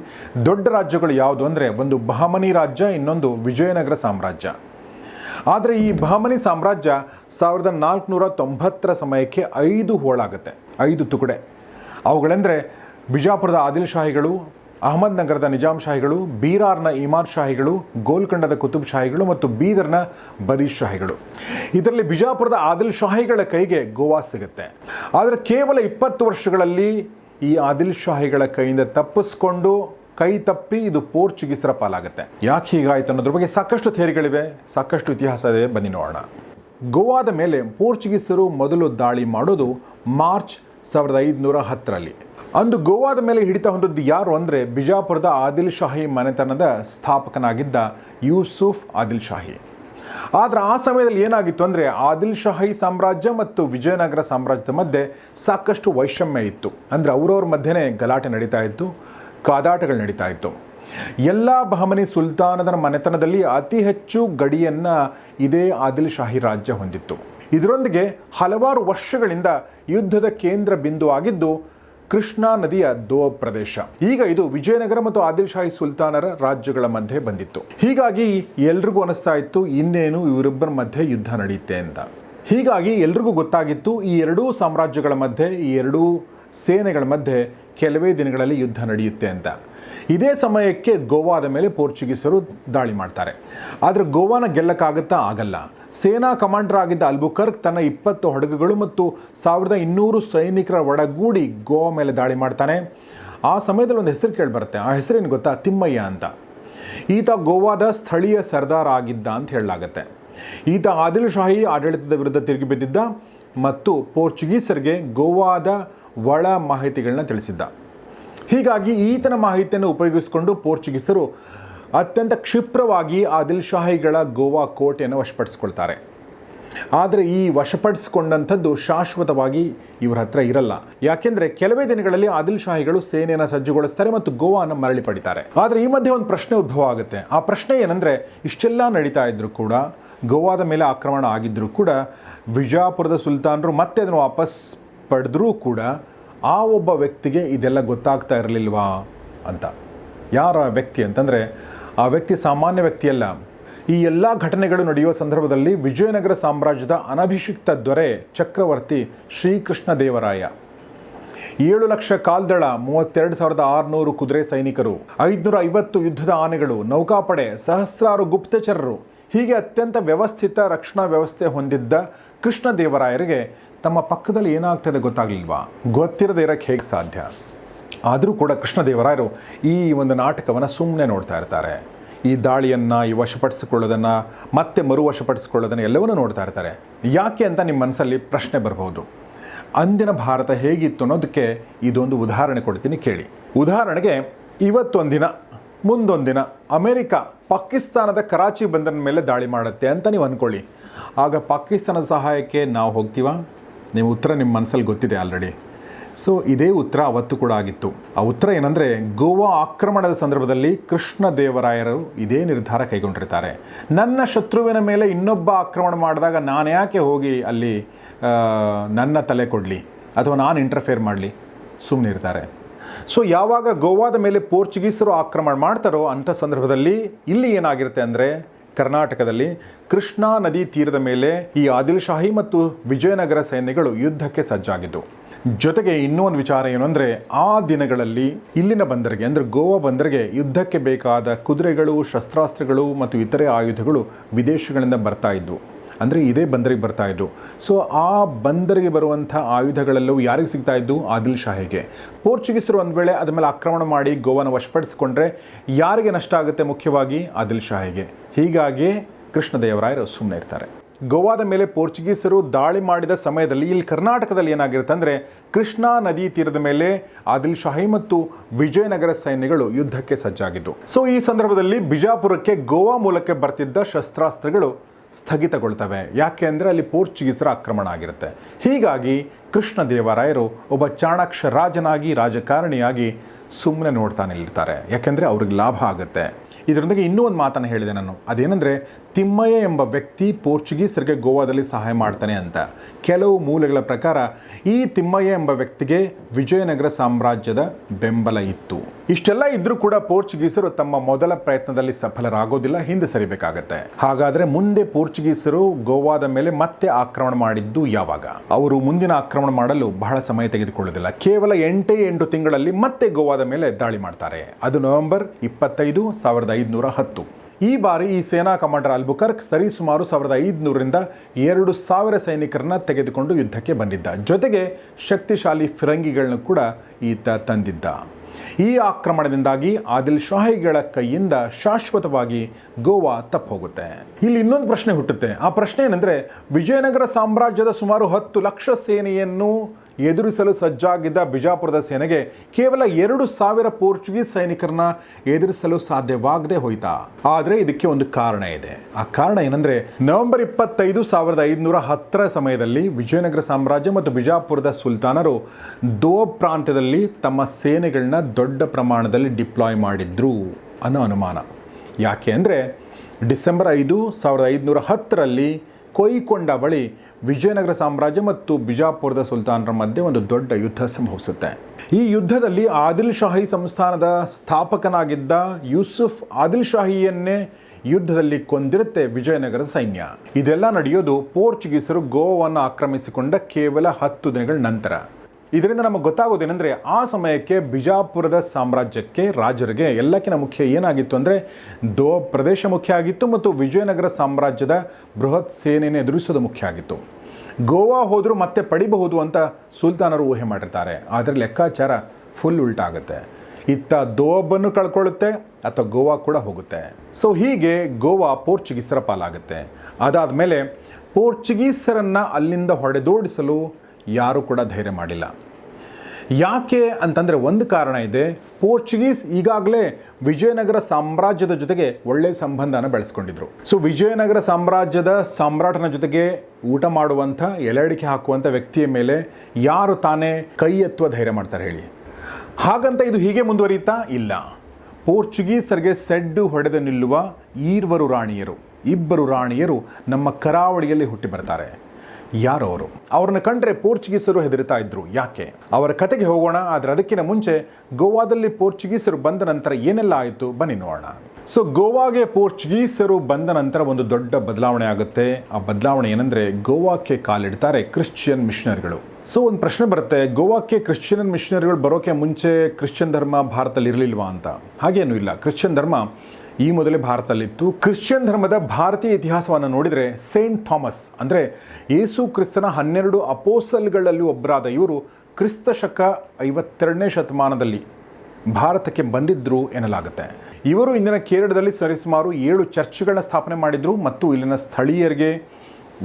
ದೊಡ್ಡ ರಾಜ್ಯಗಳು ಯಾವುದು ಅಂದರೆ ಒಂದು ಬಹಮನಿ ರಾಜ್ಯ, ಇನ್ನೊಂದು ವಿಜಯನಗರ ಸಾಮ್ರಾಜ್ಯ. ಆದರೆ ಈ ಬಹಮನಿ ಸಾಮ್ರಾಜ್ಯ ಸಾವಿರದ ನಾಲ್ಕುನೂರ ತೊಂಬತ್ತರ ಸಮಯಕ್ಕೆ ಐದು ಹೋಳಾಗುತ್ತೆ, ಐದು ತುಕಡೆ. ಅವುಗಳೆಂದರೆ ಬಿಜಾಪುರದ ಆದಿಲ್ ಶಾಹಿಗಳು, ಅಹಮದ್ ನಗರದ ನಿಜಾಂ ಶಾಹಿಗಳು, ಬೀರಾರ್ನ ಇಮಾದ್ ಶಾಹಿಗಳು, ಗೋಲ್ಕಂಡದ ಕುತುಬ್ ಶಾಹಿಗಳು ಮತ್ತು ಬೀದರ್ನ ಬರೀಶ್ ಶಾಹಿಗಳು. ಇದರಲ್ಲಿ ಬಿಜಾಪುರದ ಆದಿಲ್ ಶಾಹಿಗಳ ಕೈಗೆ ಗೋವಾ ಸಿಗುತ್ತೆ. ಆದರೆ ಕೇವಲ ಇಪ್ಪತ್ತು ವರ್ಷಗಳಲ್ಲಿ ಈ ಆದಿಲ್ ಶಾಹಿಗಳ ಕೈಯಿಂದ ತಪ್ಪಿಸ್ಕೊಂಡು ಕೈ ತಪ್ಪಿ ಇದು ಪೋರ್ಚುಗೀಸರ ಪಾಲಾಗುತ್ತೆ. ಯಾಕೆ ಹೀಗಾಯಿತು ಅನ್ನೋದ್ರ ಬಗ್ಗೆ ಸಾಕಷ್ಟು ಥೇರಿಗಳಿವೆ ಸಾಕಷ್ಟು ಇತಿಹಾಸ ಇದೆ. ಬನ್ನಿ ನೋಡೋಣ. ಗೋವಾದ ಮೇಲೆ ಪೋರ್ಚುಗೀಸರು ಮೊದಲು ದಾಳಿ ಮಾಡೋದು ಮಾರ್ಚ್ ಸಾವಿರದ ಐದುನೂರ ಹತ್ತರಲ್ಲಿ. ಅಂದು ಗೋವಾದ ಮೇಲೆ ಹಿಡಿತ ಹೊಂದಿದ್ದು ಯಾರು ಅಂದರೆ ಬಿಜಾಪುರದ ಆದಿಲ್ ಶಾಹಿ ಮನೆತನದ ಸ್ಥಾಪಕನಾಗಿದ್ದ ಯೂಸುಫ್ ಆದಿಲ್ ಶಾಹಿ. ಆದರೆ ಆ ಸಮಯದಲ್ಲಿ ಏನಾಗಿತ್ತು ಅಂದರೆ ಆದಿಲ್ ಶಾಹಿ ಸಾಮ್ರಾಜ್ಯ ಮತ್ತು ವಿಜಯನಗರ ಸಾಮ್ರಾಜ್ಯದ ಮಧ್ಯೆ ಸಾಕಷ್ಟು ವೈಷಮ್ಯ ಇತ್ತು. ಅಂದರೆ ಅವರವ್ರ ಮಧ್ಯೆ ಗಲಾಟೆ ನಡೀತಾ ಇತ್ತು, ಕಾದಾಟಗಳು ನಡೀತಾ ಇತ್ತು. ಎಲ್ಲ ಬಹಮನಿ ಸುಲ್ತಾನದ ಮನೆತನದಲ್ಲಿ ಅತಿ ಹೆಚ್ಚು ಗಡಿಯನ್ನು ಇದೇ ಆದಿಲ್ ಶಾಹಿ ರಾಜ್ಯ ಹೊಂದಿತ್ತು. ಇದರೊಂದಿಗೆ ಹಲವಾರು ವರ್ಷಗಳಿಂದ ಯುದ್ಧದ ಕೇಂದ್ರ ಬಿಂದು ಆಗಿದ್ದು ಕೃಷ್ಣಾ ನದಿಯ ದೋ ಪ್ರದೇಶ. ಈಗ ಇದು ವಿಜಯನಗರ ಮತ್ತು ಆದಿಲ್ ಶಾಹಿ ಸುಲ್ತಾನರ ರಾಜ್ಯಗಳ ಮಧ್ಯೆ ಬಂದಿತ್ತು. ಹೀಗಾಗಿ ಎಲ್ರಿಗೂ ಅನಿಸ್ತಾ ಇತ್ತು, ಇನ್ನೇನು ಇವರಿಬ್ಬರ ಮಧ್ಯೆ ಯುದ್ಧ ನಡೆಯುತ್ತೆ ಅಂತ. ಹೀಗಾಗಿ ಎಲ್ರಿಗೂ ಗೊತ್ತಾಗಿತ್ತು, ಈ ಎರಡೂ ಸಾಮ್ರಾಜ್ಯಗಳ ಮಧ್ಯೆ, ಈ ಎರಡೂ ಸೇನೆಗಳ ಮಧ್ಯೆ ಕೆಲವೇ ದಿನಗಳಲ್ಲಿ ಯುದ್ಧ ನಡೆಯುತ್ತೆ ಅಂತ. ಇದೇ ಸಮಯಕ್ಕೆ ಗೋವಾದ ಮೇಲೆ ಪೋರ್ಚುಗೀಸರು ದಾಳಿ ಮಾಡ್ತಾರೆ. ಆದರೆ ಗೋವಾನ ಗೆಲ್ಲಕ್ಕಾಗುತ್ತಾ ಆಗಲ್ಲ. ಸೇನಾ ಕಮಾಂಡರ್ ಆಗಿದ್ದ ಅಲ್ಬುಕರ್ಕ್ ತನ್ನ ಇಪ್ಪತ್ತು ಹಡಗುಗಳು ಮತ್ತು ಸಾವಿರದ ಇನ್ನೂರು ಸೈನಿಕರ ಒಡಗೂಡಿ ಗೋವಾ ಮೇಲೆ ದಾಳಿ ಮಾಡ್ತಾನೆ. ಆ ಸಮಯದಲ್ಲಿ ಒಂದು ಹೆಸರು ಕೇಳಿಬರುತ್ತೆ. ಆ ಹೆಸರೇನು ಗೊತ್ತಾ? ತಿಮ್ಮಯ್ಯ ಅಂತ. ಈತ ಗೋವಾದ ಸ್ಥಳೀಯ ಸರ್ದಾರ್ ಆಗಿದ್ದ ಅಂತ ಹೇಳಲಾಗತ್ತೆ. ಈತ ಆದಿಲ್ ಶಾಹಿ ಆಡಳಿತದ ವಿರುದ್ಧ ತಿರುಗಿ ಬಿದ್ದಿದ್ದ ಮತ್ತು ಪೋರ್ಚುಗೀಸರಿಗೆ ಗೋವಾದ ಒಳ ಮಾಹಿತಿಗಳನ್ನ ತಿಳಿಸಿದ್ದ. ಹೀಗಾಗಿ ಈತನ ಮಾಹಿತಿಯನ್ನು ಉಪಯೋಗಿಸಿಕೊಂಡು ಪೋರ್ಚುಗೀಸರು ಅತ್ಯಂತ ಕ್ಷಿಪ್ರವಾಗಿ ಆದಿಲ್ ಶಾಹಿಗಳ ಗೋವಾ ಕೋಟೆಯನ್ನು ವಶಪಡಿಸಿಕೊಳ್ತಾರೆ. ಆದರೆ ಈ ವಶಪಡಿಸಿಕೊಂಡಂಥದ್ದು ಶಾಶ್ವತವಾಗಿ ಇವರ ಹತ್ರ ಇರಲ್ಲ. ಯಾಕೆಂದರೆ ಕೆಲವೇ ದಿನಗಳಲ್ಲಿ ಆದಿಲ್ ಶಾಹಿಗಳು ಸೇನೆಯನ್ನು ಸಜ್ಜುಗೊಳಿಸ್ತಾರೆ ಮತ್ತು ಗೋವಾನ ಮರಳಿ ಪಡಿತಾರೆ. ಆದರೆ ಈ ಮಧ್ಯೆ ಒಂದು ಪ್ರಶ್ನೆ ಉದ್ಭವ ಆಗುತ್ತೆ. ಆ ಪ್ರಶ್ನೆ ಏನಂದರೆ, ಇಷ್ಟೆಲ್ಲ ನಡೀತಾ ಇದ್ದರೂ ಕೂಡ, ಗೋವಾದ ಮೇಲೆ ಆಕ್ರಮಣ ಆಗಿದ್ದರೂ ಕೂಡ, ವಿಜಾಪುರದ ಸುಲ್ತಾನರು ಮತ್ತೆ ಅದನ್ನು ವಾಪಸ್ ಪಡೆದ್ರೂ ಕೂಡ ಆ ಒಬ್ಬ ವ್ಯಕ್ತಿಗೆ ಇದೆಲ್ಲ ಗೊತ್ತಾಗ್ತಾ ಇರಲಿಲ್ವಾ ಅಂತ. ಯಾರ ವ್ಯಕ್ತಿ ಅಂತಂದರೆ ಆ ವ್ಯಕ್ತಿ ಸಾಮಾನ್ಯ ವ್ಯಕ್ತಿಯಲ್ಲ ಈ ಎಲ್ಲ ಘಟನೆಗಳು ನಡೆಯುವ ಸಂದರ್ಭದಲ್ಲಿ ವಿಜಯನಗರ ಸಾಮ್ರಾಜ್ಯದ ಅನಭಿಷಿಕ್ತ ದೊರೆ ಚಕ್ರವರ್ತಿ ಶ್ರೀಕೃಷ್ಣ ದೇವರಾಯ. ಏಳು ಲಕ್ಷ ಕಾಲ್ದಳ, ಮೂವತ್ತೆರಡು ಸಾವಿರದ ಆರುನೂರು ಕುದುರೆ ಸೈನಿಕರು, ಐದುನೂರ ಐವತ್ತು ಯುದ್ಧದ ಆನೆಗಳು, ನೌಕಾಪಡೆ, ಸಹಸ್ರಾರು ಗುಪ್ತಚರರು, ಹೀಗೆ ಅತ್ಯಂತ ವ್ಯವಸ್ಥಿತ ರಕ್ಷಣಾ ವ್ಯವಸ್ಥೆ ಹೊಂದಿದ್ದ ಕೃಷ್ಣ ದೇವರಾಯರಿಗೆ ತಮ್ಮ ಪಕ್ಕದಲ್ಲಿ ಏನಾಗ್ತದೆ ಗೊತ್ತಾಗ್ಲಿಲ್ವಾ? ಗೊತ್ತಿರದೇ ಇರೋಕ್ಕೆ ಹೇಗೆ ಸಾಧ್ಯ? ಆದರೂ ಕೂಡ ಕೃಷ್ಣದೇವರಾಯರು ಈ ಒಂದು ನಾಟಕವನ್ನು ಸುಮ್ಮನೆ ನೋಡ್ತಾ ಇರ್ತಾರೆ. ಈ ದಾಳಿಯನ್ನು, ಈ ವಶಪಡಿಸಿಕೊಳ್ಳೋದನ್ನು, ಮತ್ತೆ ಮರು ವಶಪಡಿಸಿಕೊಳ್ಳೋದನ್ನು ಎಲ್ಲವನ್ನೂ ನೋಡ್ತಾ ಇರ್ತಾರೆ. ಯಾಕೆ ಅಂತ ನಿಮ್ಮ ಮನಸ್ಸಲ್ಲಿ ಪ್ರಶ್ನೆ ಬರಬಹುದು. ಅಂದಿನ ಭಾರತ ಹೇಗಿತ್ತು ಅನ್ನೋದಕ್ಕೆ ಇದೊಂದು ಉದಾಹರಣೆ ಕೊಡ್ತೀನಿ ಕೇಳಿ. ಉದಾಹರಣೆಗೆ ಇವತ್ತೊಂದಿನ, ಮುಂದೊಂದಿನ ಅಮೆರಿಕ ಪಾಕಿಸ್ತಾನದ ಕರಾಚಿ ಬಂದರ ಮೇಲೆ ದಾಳಿ ಮಾಡುತ್ತೆ ಅಂತ ನೀವು ಅಂದ್ಕೊಳ್ಳಿ ಆಗ ಪಾಕಿಸ್ತಾನದ ಸಹಾಯಕ್ಕೆ ನಾವು ಹೋಗ್ತೀವಾ? ನೀವು ಉತ್ತರ ನಿಮ್ಮ ಮನಸ್ಸಲ್ಲಿ ಗೊತ್ತಿದೆ ಆಲ್ರೆಡಿ ಸೊ ಇದೇ ಉತ್ತರ ಅವತ್ತು ಕೂಡ ಆಗಿತ್ತು. ಆ ಉತ್ತರ ಏನಂದರೆ, ಗೋವಾ ಆಕ್ರಮಣದ ಸಂದರ್ಭದಲ್ಲಿ ಕೃಷ್ಣ ದೇವರಾಯರು ಇದೇ ನಿರ್ಧಾರ ಕೈಗೊಂಡಿರ್ತಾರೆ. ನನ್ನ ಶತ್ರುವಿನ ಮೇಲೆ ಇನ್ನೊಬ್ಬ ಆಕ್ರಮಣ ಮಾಡಿದಾಗ ನಾನು ಯಾಕೆ ಹೋಗಿ ಅಲ್ಲಿ ನನ್ನ ತಲೆ ಕೊಡಲಿ? ಅಥವಾ ನಾನು ಇಂಟರ್ಫೇರ್ ಮಾಡಲಿ? ಸುಮ್ಮನೆ ಇರ್ತಾರೆ. ಸೊ ಯಾವಾಗ ಗೋವಾದ ಮೇಲೆ ಪೋರ್ಚುಗೀಸರು ಆಕ್ರಮಣ ಮಾಡ್ತಾರೋ ಅಂಥ ಸಂದರ್ಭದಲ್ಲಿ ಇಲ್ಲಿ ಏನಾಗಿರುತ್ತೆ ಅಂದರೆ ಕರ್ನಾಟಕದಲ್ಲಿ ಕೃಷ್ಣಾ ನದಿ ತೀರದ ಮೇಲೆ ಈ ಆದಿಲ್ ಶಾಹಿ ಮತ್ತು ವಿಜಯನಗರ ಸೈನ್ಯಗಳು ಯುದ್ಧಕ್ಕೆ ಸಜ್ಜಾಗಿದ್ದು. ಜೊತೆಗೆ ಇನ್ನೂ ಒಂದು ವಿಚಾರ ಏನು ಅಂದರೆ, ಆ ದಿನಗಳಲ್ಲಿ ಇಲ್ಲಿನ ಬಂದರಿಗೆ ಅಂದರೆ ಗೋವಾ ಬಂದರಿಗೆ ಯುದ್ಧಕ್ಕೆ ಬೇಕಾದ ಕುದುರೆಗಳು, ಶಸ್ತ್ರಾಸ್ತ್ರಗಳು ಮತ್ತು ಇತರೆ ಆಯುಧಗಳು ವಿದೇಶಗಳಿಂದ ಬರ್ತಾ ಇದ್ವು. ಅಂದರೆ ಇದೇ ಬಂದರಿಗೆ ಬರ್ತಾ ಇದ್ದು. ಸೊ ಆ ಬಂದರಿಗೆ ಬರುವಂಥ ಆಯುಧಗಳೆಲ್ಲವೂ ಯಾರಿಗೆ ಸಿಗ್ತಾ ಇದ್ದು? ಆದಿಲ್ ಶಾಹಿಗೆ. ಪೋರ್ಚುಗೀಸರು ಒಂದು ವೇಳೆ ಅದ ಮೇಲೆ ಆಕ್ರಮಣ ಮಾಡಿ ಗೋವಾನ ವಶಪಡಿಸಿಕೊಂಡ್ರೆ ಯಾರಿಗೆ ನಷ್ಟ ಆಗುತ್ತೆ ಮುಖ್ಯವಾಗಿ? ಆದಿಲ್ ಶಾಹಿಗೆ. ಹೀಗಾಗಿ ಕೃಷ್ಣದೇವರಾಯರು ಸುಮ್ಮನೆ ಇರ್ತಾರೆ. ಗೋವಾದ ಮೇಲೆ ಪೋರ್ಚುಗೀಸರು ದಾಳಿ ಮಾಡಿದ ಸಮಯದಲ್ಲಿ ಇಲ್ಲಿ ಕರ್ನಾಟಕದಲ್ಲಿ ಏನಾಗಿರುತ್ತೆ ಅಂದರೆ ಕೃಷ್ಣಾ ನದಿ ತೀರದ ಮೇಲೆ ಆದಿಲ್ ಶಾಹಿ ಮತ್ತು ವಿಜಯನಗರ ಸೈನ್ಯಗಳು ಯುದ್ಧಕ್ಕೆ ಸಜ್ಜಾಗಿದ್ದು. ಸೊ ಈ ಸಂದರ್ಭದಲ್ಲಿ ಬಿಜಾಪುರಕ್ಕೆ ಗೋವಾ ಮೂಲಕ ಬರ್ತಿದ್ದ ಶಸ್ತ್ರಾಸ್ತ್ರಗಳು ಸ್ಥಗಿತಗೊಳ್ತವೆ. ಯಾಕೆ ಅಂದರೆ ಅಲ್ಲಿ ಪೋರ್ಚುಗೀಸರ ಆಕ್ರಮಣ ಆಗಿರುತ್ತೆ. ಹೀಗಾಗಿ ಕೃಷ್ಣದೇವರಾಯರು ಒಬ್ಬ ಚಾಣಾಕ್ಷ ರಾಜನಾಗಿ, ರಾಜಕಾರಣಿಯಾಗಿ ಸುಮ್ಮನೆ ನೋಡ್ತಾ ನಿಲ್ಲಿರ್ತಾರೆ. ಯಾಕೆಂದರೆ ಅವ್ರಿಗೆ ಲಾಭ ಆಗುತ್ತೆ. ಇದರೊಂದಿಗೆ ಇನ್ನೂ ಒಂದು ಮಾತನ್ನು ಹೇಳಿದೆ ನಾನು. ಅದೇನೆಂದರೆ, ತಿಮ್ಮಯ್ಯ ಎಂಬ ವ್ಯಕ್ತಿ ಪೋರ್ಚುಗೀಸರಿಗೆ ಗೋವಾದಲ್ಲಿ ಸಹಾಯ ಮಾಡ್ತಾನೆ ಅಂತ. ಕೆಲವು ಮೂಲಗಳ ಪ್ರಕಾರ ಈ ತಿಮ್ಮಯ್ಯ ಎಂಬ ವ್ಯಕ್ತಿಗೆ ವಿಜಯನಗರ ಸಾಮ್ರಾಜ್ಯದ ಬೆಂಬಲ ಇತ್ತು. ಇಷ್ಟೆಲ್ಲ ಇದ್ರೂ ಕೂಡ ಪೋರ್ಚುಗೀಸರು ತಮ್ಮ ಮೊದಲ ಪ್ರಯತ್ನದಲ್ಲಿ ಸಫಲರಾಗೋದಿಲ್ಲ, ಹಿಂದೆ ಸರಿಬೇಕಾಗತ್ತೆ. ಹಾಗಾದ್ರೆ ಮುಂದೆ ಪೋರ್ಚುಗೀಸರು ಗೋವಾದ ಮೇಲೆ ಮತ್ತೆ ಆಕ್ರಮಣ ಮಾಡಿದ್ದು ಯಾವಾಗ? ಅವರು ಮುಂದಿನ ಆಕ್ರಮಣ ಮಾಡಲು ಬಹಳ ಸಮಯ ತೆಗೆದುಕೊಳ್ಳೋದಿಲ್ಲ ಕೇವಲ ಎಂಟೇ ಎಂಟು ತಿಂಗಳಲ್ಲಿ ಮತ್ತೆ ಗೋವಾದ ಮೇಲೆ ದಾಳಿ ಮಾಡ್ತಾರೆ. ಅದು ನವೆಂಬರ್ ಇಪ್ಪತ್ತೈದು, ಸಾವಿರದ ಐದುನೂರ ಹತ್ತು. ಈ ಬಾರಿ ಈ ಸೇನಾ ಕಮಾಂಡರ್ ಅಲ್ಬುಕರ್ಕ್ ಸರಿಸುಮಾರು ಸಾವಿರದ ಐದುನೂರರಿಂದ ಎರಡು ಸಾವಿರ ಸೈನಿಕರನ್ನ ತೆಗೆದುಕೊಂಡು ಯುದ್ಧಕ್ಕೆ ಬಂದಿದ್ದ. ಜೊತೆಗೆ ಶಕ್ತಿಶಾಲಿ ಫಿರಂಗಿಗಳನ್ನು ಕೂಡ ಈತ ತಂದಿದ್ದ. ಈ ಆಕ್ರಮಣದಿಂದಾಗಿ ಆದಿಲ್ ಶಾಹಿಗಳ ಕೈಯಿಂದ ಶಾಶ್ವತವಾಗಿ ಗೋವಾ ತಪ್ಪೋಗುತ್ತೆ. ಇಲ್ಲಿ ಇನ್ನೊಂದು ಪ್ರಶ್ನೆ ಹುಟ್ಟುತ್ತೆ. ಆ ಪ್ರಶ್ನೆ ಏನಂದ್ರೆ ವಿಜಯನಗರ ಸಾಮ್ರಾಜ್ಯದ ಸುಮಾರು ಹತ್ತು ಲಕ್ಷ ಸೇನೆಯನ್ನು ಎದುರಿಸಲು ಸಜ್ಜಾಗಿದ್ದ ಬಿಜಾಪುರದ ಸೇನೆಗೆ ಕೇವಲ ಎರಡು ಸಾವಿರ ಪೋರ್ಚುಗೀಸ್ ಸೈನಿಕರನ್ನ ಎದುರಿಸಲು ಸಾಧ್ಯವಾಗದೆ ಹೋಯ್ತಾ. ಆದರೆ ಇದಕ್ಕೆ ಒಂದು ಕಾರಣ ಇದೆ. ಆ ಕಾರಣ ಏನಂದ್ರೆ, ನವೆಂಬರ್ ಇಪ್ಪತ್ತೈದು ಸಾವಿರದ ಐದುನೂರ ಹತ್ತರ ಸಮಯದಲ್ಲಿ ವಿಜಯನಗರ ಸಾಮ್ರಾಜ್ಯ ಮತ್ತು ಬಿಜಾಪುರದ ಸುಲ್ತಾನರು ದೋ ಪ್ರಾಂತ್ಯದಲ್ಲಿ ತಮ್ಮ ಸೇನೆಗಳನ್ನ ದೊಡ್ಡ ಪ್ರಮಾಣದಲ್ಲಿ ಡಿಪ್ಲಾಯ್ ಮಾಡಿದ್ರು ಅನ್ನೋ ಅನುಮಾನ. ಯಾಕೆ ಅಂದರೆ, ಡಿಸೆಂಬರ್ ಐದು ಸಾವಿರದ ಐದುನೂರ ಹತ್ತರಲ್ಲಿ ಕೊಯ್ಕೊಂಡ ಬಳಿ ವಿಜಯನಗರ ಸಾಮ್ರಾಜ್ಯ ಮತ್ತು ಬಿಜಾಪುರದ ಸುಲ್ತಾನರ ಮಧ್ಯೆ ಒಂದು ದೊಡ್ಡ ಯುದ್ಧ ಸಂಭವಿಸುತ್ತೆ. ಈ ಯುದ್ಧದಲ್ಲಿ ಆದಿಲ್ ಶಾಹಿ ಸಂಸ್ಥಾನದ ಸ್ಥಾಪಕನಾಗಿದ್ದ ಯೂಸುಫ್ ಆದಿಲ್ ಶಾಹಿಯನ್ನೇ ಯುದ್ಧದಲ್ಲಿ ಕೊಂದಿರುತ್ತೆ ವಿಜಯನಗರ ಸೈನ್ಯ. ಇದೆಲ್ಲ ನಡೆಯೋದು ಪೋರ್ಚುಗೀಸರು ಗೋವಾವನ್ನು ಆಕ್ರಮಿಸಿಕೊಂಡ ಕೇವಲ ಹತ್ತು ದಿನಗಳ ನಂತರ. ಇದರಿಂದ ನಮಗೆ ಗೊತ್ತಾಗೋದೇನೆಂದರೆ ಆ ಸಮಯಕ್ಕೆ ಬಿಜಾಪುರದ ಸಾಮ್ರಾಜ್ಯಕ್ಕೆ ರಾಜರಿಗೆ ಎಲ್ಲಕ್ಕಿಂತ ಮುಖ್ಯ ಏನಾಗಿತ್ತು ಅಂದರೆ ದೋ ಪ್ರದೇಶ ಮುಖ್ಯ ಆಗಿತ್ತು ಮತ್ತು ವಿಜಯನಗರ ಸಾಮ್ರಾಜ್ಯದ ಬೃಹತ್ ಸೇನೆಯನ್ನು ಎದುರಿಸೋದು ಮುಖ್ಯ ಆಗಿತ್ತು. ಗೋವಾ ಹೋದರೂ ಮತ್ತೆ ಪಡಿಬಹುದು ಅಂತ ಸುಲ್ತಾನರು ಊಹೆ ಮಾಡಿರ್ತಾರೆ. ಆದರೆ ಲೆಕ್ಕಾಚಾರ ಫುಲ್ ಉಲ್ಟಾಗುತ್ತೆ ಇತ್ತ ದೋಬನ್ನು ಕಳ್ಕೊಳ್ಳುತ್ತೆ ಅಥವಾ ಗೋವಾ ಕೂಡ ಹೋಗುತ್ತೆ. ಸೊ ಹೀಗೆ ಗೋವಾ ಪೋರ್ಚುಗೀಸರ ಪಾಲಾಗುತ್ತೆ. ಅದಾದ ಮೇಲೆ ಪೋರ್ಚುಗೀಸರನ್ನು ಅಲ್ಲಿಂದ ಹೊಡೆದೋಡಿಸಲು ಯಾರೂ ಕೂಡ ಧೈರ್ಯ ಮಾಡಿಲ್ಲ. ಯಾಕೆ ಅಂತಂದರೆ ಒಂದು ಕಾರಣ ಇದೆ, ಪೋರ್ಚುಗೀಸ್ ಈಗಾಗಲೇ ವಿಜಯನಗರ ಸಾಮ್ರಾಜ್ಯದ ಜೊತೆಗೆ ಒಳ್ಳೆಯ ಸಂಬಂಧನ ಬೆಳೆಸ್ಕೊಂಡಿದ್ರು. ಸೊ ವಿಜಯನಗರ ಸಾಮ್ರಾಜ್ಯದ ಸಾಮ್ರಾಟನ ಜೊತೆಗೆ ಊಟ ಮಾಡುವಂಥ ಎಲೆಡಿಕೆ ಹಾಕುವಂಥ ವ್ಯಕ್ತಿಯ ಮೇಲೆ ಯಾರು ತಾನೇ ಕೈ ಎತ್ತುವ ಧೈರ್ಯ ಮಾಡ್ತಾರೆ ಹೇಳಿ. ಹಾಗಂತ ಇದು ಹೀಗೆ ಮುಂದುವರಿಯುತ್ತಾ? ಇಲ್ಲ. ಪೋರ್ಚುಗೀಸರಿಗೆ ಸೆಡ್ಡು ಹೊಡೆದು ನಿಲ್ಲುವ ಈರ್ವರು ರಾಣಿಯರು, ಇಬ್ಬರು ರಾಣಿಯರು ನಮ್ಮ ಕರಾವಳಿಯಲ್ಲಿ ಹುಟ್ಟಿ ಬರ್ತಾರೆ. ಯಾರು ಅವರು ಅವ್ರನ್ನ ಕಂಡ್ರೆ ಪೋರ್ಚುಗೀಸರು ಹೆದರಿತಾ ಇದ್ರು. ಯಾಕೆ? ಅವರ ಕತೆಗೆ ಹೋಗೋಣ, ಆದರೆ ಅದಕ್ಕಿಂತ ಮುಂಚೆ ಗೋವಾದಲ್ಲಿ ಪೋರ್ಚುಗೀಸರು ಬಂದ ನಂತರ ಏನೆಲ್ಲ ಆಯಿತು? ಬನ್ನಿ ನೋಡೋಣ. ಸೊ ಗೋವಾಗೆ ಪೋರ್ಚುಗೀಸರು ಬಂದ ನಂತರ ಒಂದು ದೊಡ್ಡ ಬದಲಾವಣೆ ಆಗುತ್ತೆ. ಆ ಬದಲಾವಣೆ ಏನಂದ್ರೆ ಗೋವಾಕ್ಕೆ ಕಾಲಿಡ್ತಾರೆ ಕ್ರಿಶ್ಚಿಯನ್ ಮಿಷನರಿಗಳು. ಸೊ ಒಂದು ಪ್ರಶ್ನೆ ಬರುತ್ತೆ. ಗೋವಾಕ್ಕೆ ಕ್ರಿಶ್ಚಿಯನ್ ಮಿಷನರಿಗಳು ಬರೋಕೆ ಮುಂಚೆ ಕ್ರಿಶ್ಚಿಯನ್ ಧರ್ಮ ಭಾರತದಲ್ಲಿ ಇರಲಿಲ್ವಾ ಅಂತ? ಹಾಗೇನೂ ಇಲ್ಲ. ಕ್ರಿಶ್ಚಿಯನ್ ಧರ್ಮ ಈ ಮೊದಲೇ ಭಾರತದಲ್ಲಿತ್ತು. ಕ್ರಿಶ್ಚಿಯನ್ ಧರ್ಮದ ಭಾರತೀಯ ಇತಿಹಾಸವನ್ನು ನೋಡಿದರೆ ಸೇಂಟ್ ಥಾಮಸ್ ಅಂದರೆ ಯೇಸು ಕ್ರಿಸ್ತನ ಹನ್ನೆರಡು ಅಪೋಸಲ್ಗಳಲ್ಲಿ ಒಬ್ಬರಾದ ಇವರು ಕ್ರಿಸ್ತ ಶಕ ಐವತ್ತೆರಡನೇ ಶತಮಾನದಲ್ಲಿ ಭಾರತಕ್ಕೆ ಬಂದಿದ್ದರು ಎನ್ನಲಾಗುತ್ತೆ. ಇವರು ಇಂದಿನ ಕೇರಳದಲ್ಲಿ ಸರಿಸುಮಾರು ಏಳು ಚರ್ಚ್ಗಳನ್ನ ಸ್ಥಾಪನೆ ಮಾಡಿದ್ರು ಮತ್ತು ಇಲ್ಲಿನ ಸ್ಥಳೀಯರಿಗೆ,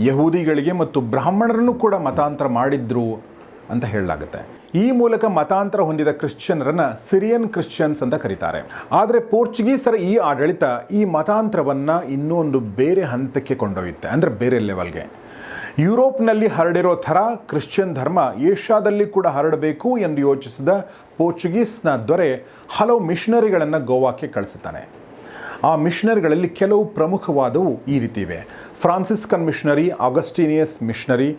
ಯಹೂದಿಗಳಿಗೆ ಮತ್ತು ಬ್ರಾಹ್ಮಣರನ್ನು ಕೂಡ ಮತಾಂತರ ಮಾಡಿದ್ರು ಅಂತ ಹೇಳಲಾಗುತ್ತೆ. ಈ ಮೂಲಕ ಮತಾಂತರ ಹೊಂದಿದ ಕ್ರಿಶ್ಚಿಯನರನ್ನ ಸಿರಿಯನ್ ಕ್ರಿಶ್ಚಿಯನ್ಸ್ ಅಂತ ಕರೀತಾರೆ. ಆದರೆ ಪೋರ್ಚುಗೀಸರ ಈ ಆಡಳಿತ ಈ ಮತಾಂತರವನ್ನು ಇನ್ನೂ ಒಂದು ಬೇರೆ ಹಂತಕ್ಕೆ ಕೊಂಡೊಯ್ಯುತ್ತೆ. ಅಂದರೆ ಬೇರೆ ಲೆವೆಲ್ಗೆ ಯುರೋಪ್ನಲ್ಲಿ ಹರಡಿರೋ ಥರ ಕ್ರಿಶ್ಚಿಯನ್ ಧರ್ಮ ಏಷ್ಯಾದಲ್ಲಿ ಕೂಡ ಹರಡಬೇಕು ಎಂದು ಯೋಚಿಸಿದ ಪೋರ್ಚುಗೀಸ್ನ ದೊರೆ ಹಲವು ಮಿಷನರಿಗಳನ್ನು ಗೋವಾಕ್ಕೆ ಕಳಿಸುತ್ತಾನೆ. ಆ ಮಿಷನರಿಗಳಲ್ಲಿ ಕೆಲವು ಪ್ರಮುಖವಾದವು ಈ ರೀತಿ ಇವೆ. Franciscan missionary, Augustinian missionary